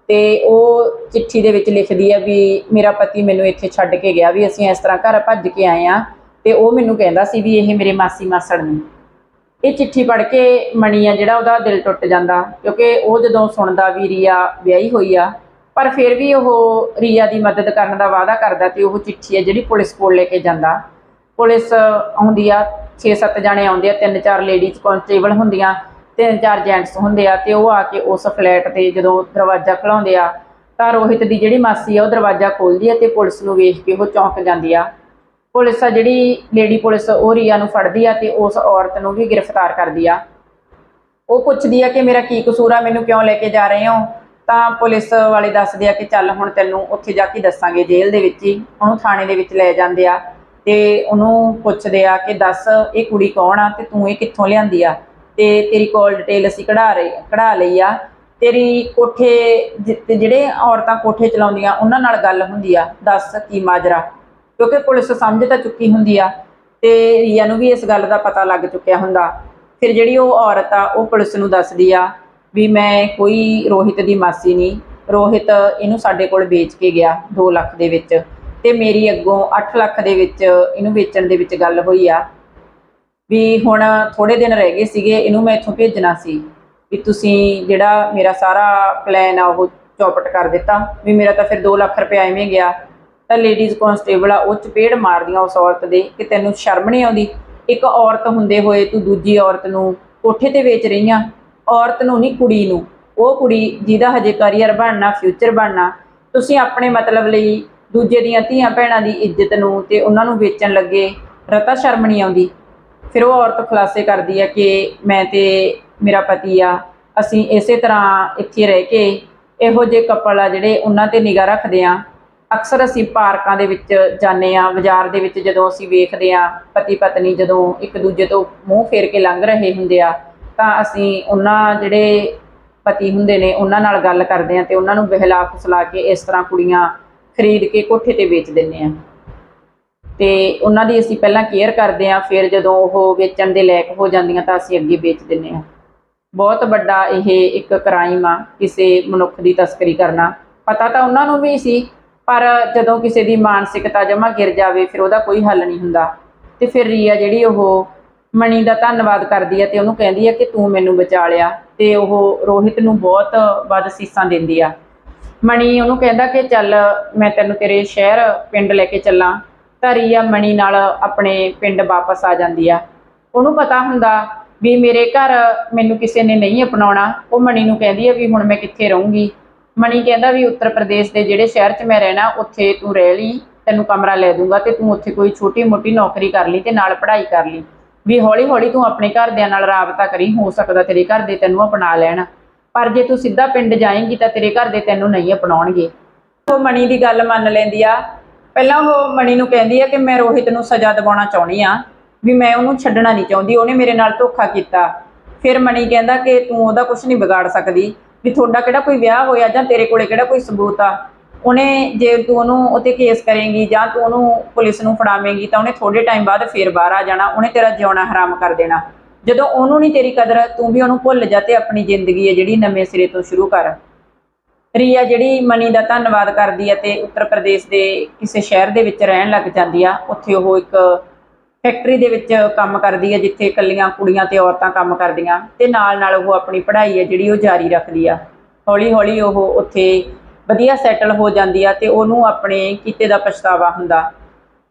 ਤੇ ਉਹ ਚਿੱਠੀ ਦੇ ਵਿੱਚ ਲਿਖਦੀ ਆ ਵੀ ਮੇਰਾ ਪਤੀ ਮੈਨੂੰ ਇੱਥੇ ਛੱਡ ਕੇ ਗਿਆ ਵੀ ਅਸੀਂ ਇਸ ਤਰ੍ਹਾਂ ਘਰ ਭੱਜ ਕੇ ਆਏ ਆ ਤੇ ਉਹ ਮੈਨੂੰ ਕਹਿੰਦਾ ਸੀ ਵੀ ਇਹ ਮੇਰੇ ਮਾਸੀ ਮਾਸੜ ਨੇ। ਇਹ ਚਿੱਠੀ ਪੜ੍ਹ ਕੇ ਮਣੀ ਆ ਜਿਹੜਾ ਉਹਦਾ ਦਿਲ ਟੁੱਟ ਜਾਂਦਾ ਕਿਉਂਕਿ ਉਹ ਜਦੋਂ ਸੁਣਦਾ ਵੀ ਰੀਆ ਵਿਆਹੀ ਹੋਈ ਆ, ਪਰ ਫਿਰ ਵੀ ਉਹ ਰੀਆ ਦੀ ਮਦਦ ਕਰਨ ਦਾ ਵਾਅਦਾ ਕਰਦਾ ਤੇ ਉਹ ਚਿੱਠੀ ਆ ਜਿਹੜੀ ਪੁਲਿਸ ਕੋਲ ਲੈ ਕੇ ਜਾਂਦਾ। ਪੁਲਿਸ ਆਉਂਦੀ ਆ 6-7 ਜਾਣੇ ਆਉਂਦੇ ਆ, ਤਿੰਨ ਚਾਰ ਲੇਡੀਜ਼ ਕਨਸਟੇਬਲ ਹੁੰਦੀਆਂ ਤਿੰਨ ਚਾਰ ਜੈਂਟਸ ਹੁੰਦੇ ਆ ਤੇ ਉਹ ਆ ਕੇ ਉਸ ਫਲੈਟ ਤੇ ਜਦੋਂ ਦਰਵਾਜ਼ਾ ਖਲਾਉਂਦੇ ਆ, ਤਾਂ ਰੋਹਿਤ ਦੀ ਜਿਹੜੀ ਮਾਸੀ ਆ ਉਹ ਦਰਵਾਜ਼ਾ ਖੋਲਦੀ ਆ ਤੇ ਪੁਲਿਸ ਨੂੰ ਵੇਖ ਕੇ ਉਹ ਚੌਂਕ ਜਾਂਦੀ ਆ। ਪੁਲਿਸ ਆ ਜਿਹੜੀ ਲੇਡੀ ਪੁਲਿਸ, ਉਹ ਰੀਆ ਨੂੰ ਫੜਦੀ ਆ ਤੇ ਉਸ ਔਰਤ ਨੂੰ ਵੀ ਗ੍ਰਿਫਤਾਰ ਕਰਦੀ ਆ। ਉਹ ਪੁੱਛਦੀ ਆ ਕਿ ਮੇਰਾ ਕੀ ਕਸੂਰ ਆ, ਮੈਨੂੰ ਕਿਉਂ ਲੈ ਕੇ ਜਾ ਰਹੇ ਹੋ? ਤਾਂ ਪੁਲਿਸ ਵਾਲੇ ਦੱਸਦੇ ਆ ਕਿ ਚੱਲ ਹੁਣ ਤੈਨੂੰ ਉੱਥੇ ਜਾ ਕੇ ਦੱਸਾਂਗੇ ਜੇਲ੍ਹ ਦੇ ਵਿੱਚ ਹੀ, ਉਹਨੂੰ ਥਾਣੇ ਦੇ ਵਿੱਚ ਲੈ ਜਾਂਦੇ ਆ ਤੇ ਉਹਨੂੰ ਪੁੱਛਦੇ ਆ ਕਿ ਦੱਸ ਇਹ ਕੁੜੀ ਕੌਣ ਆ ਤੇ ਤੂੰ ਇਹ ਕਿੱਥੋਂ ਲਿਆਂਦੀ ਆ? ਤੇ ਤੇਰੀ ਕਾਲ ਡਿਟੇਲ ਅਸੀਂ ਕਢਾ ਰਹੇ, ਕਢਾ ਲਈ ਆ। ਤੇਰੀ ਕੋਠੇ ਜਿ- ਜਿਹੜੇ ਔਰਤਾਂ ਕੋਠੇ ਚਲਾਉਂਦੀਆਂ, ਉਹਨਾਂ ਨਾਲ ਗੱਲ ਹੁੰਦੀ ਆ। ਦੱਸ ਕੀ ਮਾਜਰਾ। ਕਿਉਂਕਿ ਪੁਲਿਸ ਸਮਝ ਤਾਂ ਚੁੱਕੀ ਹੁੰਦੀ ਆ ਤੇ ਰੀਆ ਨੂੰ ਵੀ ਇਸ ਗੱਲ ਦਾ ਪਤਾ ਲੱਗ ਚੁੱਕਿਆ ਹੁੰਦਾ। ਫਿਰ ਜਿਹੜੀ ਉਹ ਔਰਤ ਆ, ਉਹ ਪੁਲਿਸ ਨੂੰ ਦੱਸਦੀ ਆ ਵੀ ਮੈਂ ਕੋਈ ਰੋਹਿਤ ਦੀ ਮਾਸੀ ਨਹੀਂ। ਰੋਹਿਤ ਇਹਨੂੰ ਸਾਡੇ ਕੋਲ ਵੇਚ ਕੇ ਗਿਆ 2 ਲੱਖ ਦੇ ਵਿੱਚ। ਤੇ ਮੇਰੀ ਅੱਗੋਂ 8 ਲੱਖ ਦੇ ਵਿੱਚ ਇਹਨੂੰ ਵੇਚਣ ਦੇ ਵਿੱਚ ਗੱਲ ਹੋਈ ਆ। ਵੀ ਹੁਣ ਥੋੜੇ ਦਿਨ ਰਹਿ ਗਏ ਸੀਗੇ, ਇਹਨੂੰ ਮੈਂ ਇੱਥੋਂ ਭੇਜਣਾ ਸੀ ਵੀ ਤੁਸੀਂ ਜਿਹੜਾ ਮੇਰਾ ਸਾਰਾ ਪਲਾਨ ਆ ਉਹ ਚੌਪਟ ਕਰ ਦਿੱਤਾ। ਵੀ ਮੇਰਾ ਤਾਂ ਫਿਰ 2 ਲੱਖ ਰੁਪਏ ਐਵੇਂ ਗਿਆ। ਤਾਂ ਲੇਡੀਜ਼ ਕਨਸਟੇਬਲ ਆ, ਉਹ ਚਪੇੜ ਮਾਰਦੀਆਂ ਉਸ ਔਰਤ ਦੇ ਕਿ ਤੈਨੂੰ ਸ਼ਰਮ ਨਹੀਂ ਆਉਂਦੀ? ਇੱਕ ਔਰਤ ਹੁੰਦੇ ਹੋਏ ਤੂੰ ਦੂਜੀ ਔਰਤ ਨੂੰ ਕੋਠੇ ਤੇ ਵੇਚ ਰਹੀ ਰਹੀਆਂ ਔਰਤ ਨੂੰ ਨਹੀਂ, ਕੁੜੀ ਨੂੰ। ਉਹ ਕੁੜੀ ਜਿਹਦਾ ਹਜੇ ਕਰੀਅਰ ਬਣਨਾ ਫਿਊਚਰ ਬਣਨਾ, ਤੁਸੀਂ ਆਪਣੇ ਮਤਲਬ ਲਈ ਦੂਜੇ ਦੀਆਂ ਧੀਆਂ ਭੈਣਾਂ ਦੀ ਇੱਜ਼ਤ ਨੂੰ ਤੇ ਉਹਨਾਂ ਨੂੰ ਵੇਚਣ ਲੱਗੇ ਰਤਾ ਸ਼ਰਮ ਨਹੀਂ ਆਉਂਦੀ। ਫਿਰ ਉਹ ਔਰਤ ਖੁਲਾਸੇ ਕਰਦੀ ਆ ਕਿ ਮੈਂ ਤੇ ਮੇਰਾ ਪਤੀ ਆ, ਅਸੀਂ ਇਸੇ ਤਰ੍ਹਾਂ ਇੱਥੇ ਰਹਿ ਕੇ ਇਹੋ ਜਿਹੇ ਕਪਲ ਆ ਜਿਹੜੇ ਉਹਨਾਂ ਤੇ ਨਿਗਾਹ ਰੱਖਦੇ ਆ। ਅਕਸਰ ਅਸੀਂ ਪਾਰਕਾਂ ਦੇ ਵਿੱਚ ਜਾਂਦੇ ਆ, ਬਾਜ਼ਾਰ ਦੇ ਵਿੱਚ ਜਦੋਂ ਅਸੀਂ ਵੇਖਦੇ ਆ ਪਤੀ ਪਤਨੀ ਜਦੋਂ ਇੱਕ ਦੂਜੇ ਤੋਂ ਮੂੰਹ ਫੇਰ ਕੇ ਲੰਘ ਰਹੇ ਹੁੰਦੇ ਆ, ਤਾਂ ਅਸੀਂ ਉਹਨਾਂ ਜਿਹੜੇ ਪਤੀ ਹੁੰਦੇ ਨੇ ਉਹਨਾਂ ਨਾਲ ਗੱਲ ਕਰਦੇ ਆ ਤੇ ਉਹਨਾਂ ਨੂੰ ਬਹਿਲਾ ਫਸਲਾ ਕੇ ਇਸ ਤਰ੍ਹਾਂ ਕੁੜੀਆਂ ਖਰੀਦ ਕੇ ਕੋਠੇ ਤੇ ਵੇਚ ਦਿੰਨੇ ਆ। ਤੇ ਉਹਨਾਂ ਦੀ ਅਸੀਂ ਪਹਿਲਾਂ ਕੇਅਰ ਕਰਦੇ ਆ ਫਿਰ ਜਦੋਂ ਉਹ ਵੇਚਣ ਦੇ ਲਾਇਕ ਹੋ ਜਾਂਦੀਆਂ ਤਾਂ ਅਸੀਂ ਅੱਗੇ ਵੇਚ ਦਿੰਨੇ ਆ ਬਹੁਤ ਵੱਡਾ ਇਹ ਇੱਕ ਕ੍ਰਾਈਮ ਆ ਕਿਸੇ ਮਨੁੱਖ ਦੀ ਤਸਕਰੀ ਕਰਨਾ। ਪਤਾ ਤਾਂ ਉਹਨਾਂ ਨੂੰ ਵੀ ਸੀ, ਪਰ ਜਦੋਂ ਕਿਸੇ ਦੀ ਮਾਨਸਿਕਤਾ ਜਮਾ ਗਿਰ ਜਾਵੇ, ਫਿਰ ਉਹਦਾ ਕੋਈ ਹੱਲ ਨਹੀਂ ਹੁੰਦਾ। ਤੇ ਫਿਰ ਰੀਆ ਜਿਹੜੀ ਉਹ ਮਣੀ ਦਾ ਧੰਨਵਾਦ ਕਰਦੀ ਹੈ ਤੇ ਉਹਨੂੰ ਕਹਿੰਦੀ ਹੈ ਕਿ ਤੂੰ ਮੈਨੂੰ ਬਚਾ ਲਿਆ ਤੇ ਉਹ ਰੋਹਿਤ ਨੂੰ ਬਹੁਤ ਵੱਧ ਸੀਸਾਂ ਦਿੰਦੀ ਆ। ਮਣੀ ਉਹਨੂੰ ਕਹਿੰਦਾ ਕਿ ਚੱਲ ਮੈਂ ਤੈਨੂੰ ਤੇਰੇ ਸ਼ਹਿਰ ਪਿੰਡ ਲੈ ਕੇ ਚੱਲਾਂ। ਧਰੀ ਰੀਆ ਮਣੀ ਨਾਲ ਆਪਣੇ ਪਿੰਡ ਵਾਪਸ ਆ ਜਾਂਦੀ ਆ। ਉਹਨੂੰ ਪਤਾ ਹੁੰਦਾ ਵੀ ਮੇਰੇ ਘਰ ਮੈਨੂੰ ਕਿਸੇ ਨੇ ਨਹੀਂ ਅਪਣਾਉਣਾ। ਉਹ ਮਣੀ ਨੂੰ ਕਹਿੰਦੀ ਹੈ ਵੀ ਹੁਣ ਮੈਂ ਕਿੱਥੇ ਰਹੂੰਗੀ। ਮਣੀ ਕਹਿੰਦਾ ਵੀ ਉੱਤਰ ਪ੍ਰਦੇਸ਼ ਦੇ ਜਿਹੜੇ ਸ਼ਹਿਰ 'ਚ ਮੈਂ ਰਹਿਣਾ, ਉੱਥੇ ਤੂੰ ਰਹਿ ਲਈ, ਤੈਨੂੰ ਕਮਰਾ ਲੈ ਦੂੰਗਾ ਤੇ ਤੂੰ ਉੱਥੇ ਕੋਈ ਛੋਟੀ ਮੋਟੀ ਨੌਕਰੀ ਕਰ ਲਈ ਤੇ ਨਾਲ ਪੜ੍ਹਾਈ ਕਰ ਲਈ। ਵੀ ਹੌਲੀ ਹੌਲੀ ਤੂੰ ਆਪਣੇ ਘਰਦਿਆਂ ਨਾਲ ਰਾਬਤਾ ਕਰੀ, ਹੋ ਸਕਦਾ ਤੇਰੇ ਘਰ ਦੇ ਤੈਨੂੰ ਅਪਣਾ ਲੈਣ। ਪਰ ਜੇ ਤੂੰ ਸਿੱਧਾ ਪਿੰਡ ਜਾਏਂਗੀ ਤਾਂ ਤੇਰੇ ਘਰ ਦੇ ਤੈਨੂੰ ਨਹੀਂ ਅਪਣਾਉਣਗੇ। ਉਹ ਮਣੀ ਦੀ ਗੱਲ ਮੰਨ ਲੈਂਦੀ ਆ ਪਹਿਲਾਂ ਉਹ ਮਣੀ ਨੂੰ ਕਹਿੰਦੀ ਹੈ ਕਿ ਮੈਂ ਰੋਹਿਤ ਨੂੰ ਸਜ਼ਾ ਦਿਵਾਉਣਾ ਚਾਹੁੰਦੀ ਆ, ਵੀ ਮੈਂ ਉਹਨੂੰ ਛੱਡਣਾ ਨਹੀਂ ਚਾਹੁੰਦੀ, ਉਹਨੇ ਮੇਰੇ ਨਾਲ ਧੋਖਾ ਕੀਤਾ। ਫਿਰ ਮਣੀ ਕਹਿੰਦਾ ਕਿ ਤੂੰ ਉਹਦਾ ਕੁਝ ਨਹੀਂ ਵਿਗਾੜ ਸਕਦੀ, ਵੀ ਤੁਹਾਡਾ ਕਿਹੜਾ ਕੋਈ ਵਿਆਹ ਹੋਇਆ ਜਾਂ ਤੇਰੇ ਕੋਲੇ ਕਿਹੜਾ ਕੋਈ ਸਬੂਤ ਆ? ਉਹਨੇ ਜੇ ਤੂੰ ਉਹਨੂੰ ਉਤੇ ਕੇਸ ਕਰੇਂਗੀ ਜਾਂ ਤੂੰ ਉਹਨੂੰ ਪੁਲਿਸ ਨੂੰ ਫੜਾਵੇਂਗੀ ਤਾਂ ਉਹਨੇ ਥੋੜੇ ਟਾਈਮ ਬਾਅਦ ਫੇਰ ਬਾਹਰ ਆ ਜਾਣਾ, ਉਹਨੇ ਤੇਰਾ ਜਿਉਣਾ ਹਰਾਮ ਕਰ ਦੇਣਾ। ਜਦੋਂ ਉਹਨੂੰ ਨਹੀਂ ਤੇਰੀ ਕਦਰ, ਤੂੰ ਵੀ ਉਹਨੂੰ ਭੁੱਲ ਜਾ ਤੇ ਆਪਣੀ ਜ਼ਿੰਦਗੀ ਹੈ ਜਿਹੜੀ ਨਵੇਂ ਸਿਰੇ ਤੋਂ ਸ਼ੁਰੂ ਕਰ। ਰੀਆ ਜਿਹੜੀ ਮਨੀ ਦਾ ਧੰਨਵਾਦ ਕਰਦੀ ਹੈ ਤੇ ਉੱਤਰ ਪ੍ਰਦੇਸ਼ ਦੇ ਕਿਸੇ ਸ਼ਹਿਰ ਦੇ ਵਿੱਚ ਰਹਿਣ ਲੱਗ ਜਾਂਦੀ ਆ, ਉੱਥੇ ਉਹ ਇੱਕ ਫੈਕਟਰੀ ਦੇ ਵਿੱਚ ਕੰਮ ਕਰਦੀ ਹੈ ਜਿੱਥੇ ਇਕੱਲੀਆਂ ਕੁੜੀਆਂ ਤੇ ਔਰਤਾਂ ਕੰਮ ਕਰਦੀਆਂ ਤੇ ਨਾਲ ਨਾਲ ਉਹ ਆਪਣੀ ਪੜ੍ਹਾਈ ਹੈ ਜਿਹੜੀ ਉਹ ਜਾਰੀ ਰੱਖਦੀ ਆ। ਹੌਲੀ ਹੌਲੀ ਉਹ ਉੱਥੇ ਵਧੀਆ ਸੈਟਲ ਹੋ ਜਾਂਦੀ ਆ ਤੇ ਉਹਨੂੰ ਆਪਣੇ ਕੀਤੇ ਦਾ ਪਛਤਾਵਾ ਹੁੰਦਾ।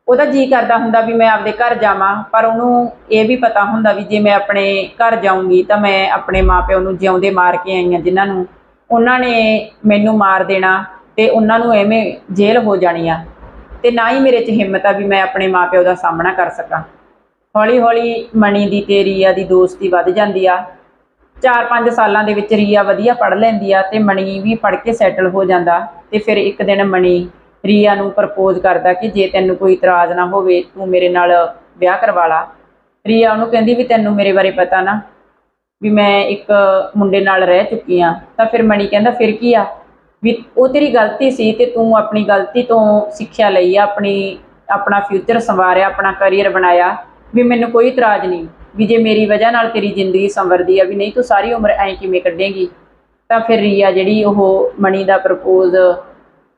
ਉਹਦਾ ਜੀ ਕਰਦਾ ਹੁੰਦਾ ਵੀ ਮੈਂ ਆਪਦੇ ਘਰ ਜਾਵਾਂ, ਪਰ ਉਹਨੂੰ ਇਹ ਵੀ ਪਤਾ ਹੁੰਦਾ ਵੀ ਜੇ ਮੈਂ ਆਪਣੇ ਘਰ ਜਾਊਂਗੀ ਤਾਂ ਮੈਂ ਆਪਣੇ ਮਾਪਿਆਂ ਨੂੰ ਜਿਉਂਦੇ ਮਾਰ ਕੇ ਆਈ ਹਾਂ ਜਿਨ੍ਹਾਂ ਨੂੰ ਉਹਨਾਂ ਨੇ ਮੈਨੂੰ ਮਾਰ ਦੇਣਾ ਤੇ ਉਹਨਾਂ ਨੂੰ ਐਵੇਂ ਜੇਲ੍ਹ ਹੋ ਜਾਣੀ ਆ। ਤੇ ਨਾ ਹੀ ਮੇਰੇ 'ਚ ਹਿੰਮਤ ਆ ਵੀ ਮੈਂ ਆਪਣੇ ਮਾਪਿਆਂ ਦਾ ਸਾਹਮਣਾ ਕਰ ਸਕਾਂ। ਹੌਲੀ ਹੌਲੀ ਮਣੀ ਦੀ ਤੇ ਰੀਆ ਦੀ ਦੋਸਤੀ ਵੱਧ ਜਾਂਦੀ ਆ। 4-5 ਸਾਲਾਂ ਦੇ ਵਿੱਚ ਰੀਆ ਵਧੀਆ ਪੜ੍ਹ ਲੈਂਦੀ ਆ ਤੇ ਮਣੀ ਵੀ ਪੜ੍ਹ ਕੇ ਸੈਟਲ ਹੋ ਜਾਂਦਾ ਤੇ ਫਿਰ ਇੱਕ ਦਿਨ ਮਣੀ ਰੀਆ ਨੂੰ ਪ੍ਰਪੋਜ਼ ਕਰਦਾ ਕਿ ਜੇ ਤੈਨੂੰ ਕੋਈ ਇਤਰਾਜ਼ ਨਾ ਹੋਵੇ ਤੂੰ ਮੇਰੇ ਨਾਲ ਵਿਆਹ ਕਰਵਾ ਲਾ। ਰੀਆ ਉਹਨੂੰ ਕਹਿੰਦੀ ਵੀ ਤੈਨੂੰ ਮੇਰੇ ਬਾਰੇ ਪਤਾ ਨਾ। ਵੀ ਮੈਂ ਇੱਕ ਮੁੰਡੇ ਨਾਲ ਰਹਿ ਚੁੱਕੀ ਆ ਤਾਂ ਫਿਰ ਮਣੀ ਕਹਿੰਦਾ, ਫਿਰ ਕੀ ਆ? ਵੀ ਉਹ ਤੇਰੀ ਗਲਤੀ ਸੀ ਤੇ ਤੂੰ ਆਪਣੀ ਗਲਤੀ ਤੋਂ ਸਿੱਖਿਆ ਲਈ ਆ, ਆਪਣੀ, ਆਪਣਾ ਫਿਊਚਰ ਸੰਵਾਰਿਆ, ਆਪਣਾ ਕੈਰੀਅਰ ਬਣਾਇਆ। ਵੀ ਮੈਨੂੰ ਕੋਈ ਇਤਰਾਜ਼ ਨਹੀਂ। ਵੀ ਜੇ ਮੇਰੀ ਵਜ੍ਹਾ ਨਾਲ ਤੇਰੀ ਜ਼ਿੰਦਗੀ ਸੰਵਰਦੀ ਆ, ਵੀ ਨਹੀਂ ਤੂੰ ਸਾਰੀ ਉਮਰ ਐਂ ਕਿਵੇਂ ਕੱਢੇਂਗੀ? ਤਾਂ ਫਿਰ ਰੀਆ ਜਿਹੜੀ ਉਹ ਮਣੀ ਦਾ ਪ੍ਰਪੋਜ਼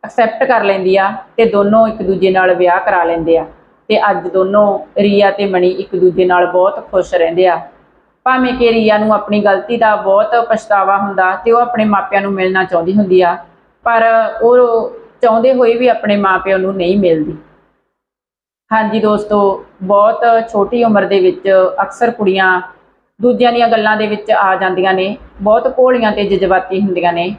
ਐਕਸੈਪਟ ਕਰ ਲੈਂਦੀ ਆ ਤੇ ਦੋਨੋਂ ਇੱਕ ਦੂਜੇ ਨਾਲ ਵਿਆਹ ਕਰਾ ਲੈਂਦੇ ਆ। ਤੇ ਅੱਜ ਦੋਨੋਂ ਰੀਆ ਤੇ ਮਣੀ ਇੱਕ ਦੂਜੇ ਨਾਲ ਬਹੁਤ ਖੁਸ਼ ਰਹਿੰਦੇ ਆ। ਭਾਵੇਂ ਕਿ ਰੀਆ ਨੂੰ ਆਪਣੀ ਗਲਤੀ ਦਾ ਬਹੁਤ ਪਛਤਾਵਾ ਹੁੰਦਾ ਤੇ ਉਹ ਆਪਣੇ ਮਾਪਿਆਂ ਨੂੰ ਮਿਲਣਾ ਚਾਹੁੰਦੀ ਹੁੰਦੀ ਆ, ਪਰ ਉਹ ਚਾਹੁੰਦੇ ਹੋਏ ਵੀ ਆਪਣੇ ਮਾਪਿਆਂ ਨੂੰ ਨਹੀਂ ਮਿਲਦੀ। ਹਾਂਜੀ ਦੋਸਤੋ, ਬਹੁਤ ਛੋਟੀ ਉਮਰ ਦੇ ਵਿੱਚ ਅਕਸਰ ਕੁੜੀਆਂ ਦੂਜਿਆਂ ਦੀਆਂ ਗੱਲਾਂ ਦੇ ਵਿੱਚ ਆ ਜਾਂਦੀਆਂ ਨੇ, ਬਹੁਤ ਭੋਲੀਆਂ ਤੇ ਜਜ਼ਬਾਤੀ ਹੁੰਦੀਆਂ ਨੇ।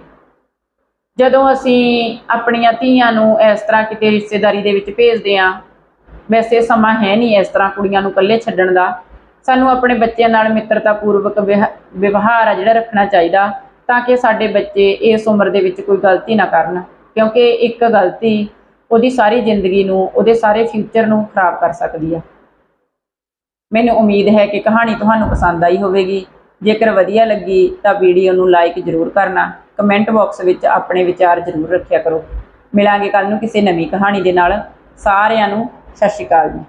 ਜਦੋਂ ਅਸੀਂ ਆਪਣੀਆਂ ਧੀਆਂ ਨੂੰ ਇਸ ਤਰ੍ਹਾਂ ਕਿਤੇ ਰਿਸ਼ਤੇਦਾਰੀ ਦੇ ਵਿੱਚ ਭੇਜਦੇ ਆਂ ਵੈਸੇ ਸਮਾਂ ਹੈ ਨਹੀਂ ਇਸ ਤਰ੍ਹਾਂ ਕੁੜੀਆਂ ਨੂੰ ਇਕੱਲੇ ਛੱਡਣ ਦਾ। ਸਾਨੂੰ ਆਪਣੇ ਬੱਚਿਆਂ ਨਾਲ ਮਿੱਤਰਤਾ ਪੂਰਵਕ ਵਿਹ- ਵਿਵਹਾਰ ਆ ਜਿਹੜਾ ਰੱਖਣਾ ਚਾਹੀਦਾ, ਤਾਂ ਕਿ ਸਾਡੇ ਬੱਚੇ ਇਸ ਉਮਰ ਦੇ ਵਿੱਚ ਕੋਈ ਗਲਤੀ ਨਾ ਕਰਨ, ਕਿਉਂਕਿ ਇੱਕ ਗਲਤੀ ਉਹਦੀ ਸਾਰੀ ਜ਼ਿੰਦਗੀ ਨੂੰ, ਉਹਦੇ ਸਾਰੇ ਫਿਊਚਰ ਨੂੰ ਖਰਾਬ ਕਰ ਸਕਦੀ ਆ। ਮੈਨੂੰ ਉਮੀਦ ਹੈ ਕਿ ਕਹਾਣੀ ਤੁਹਾਨੂੰ ਪਸੰਦ ਆਈ ਹੋਵੇਗੀ। ਜੇਕਰ ਵਧੀਆ ਲੱਗੀ, ਤਾਂ ਵੀਡੀਓ ਨੂੰ ਲਾਈਕ ਜ਼ਰੂਰ ਕਰਨਾ, ਕਮੈਂਟ ਬਾਕਸ ਵਿੱਚ ਆਪਣੇ ਵਿਚਾਰ ਜ਼ਰੂਰ ਰੱਖਿਆ ਕਰੋ। ਮਿਲਾਂਗੇ ਕੱਲ ਨੂੰ ਕਿਸੇ ਨਵੀਂ ਕਹਾਣੀ ਦੇ ਨਾਲ। ਸਾਰਿਆਂ ਨੂੰ ਸਤਿ ਸ਼੍ਰੀ ਅਕਾਲ ਜੀ।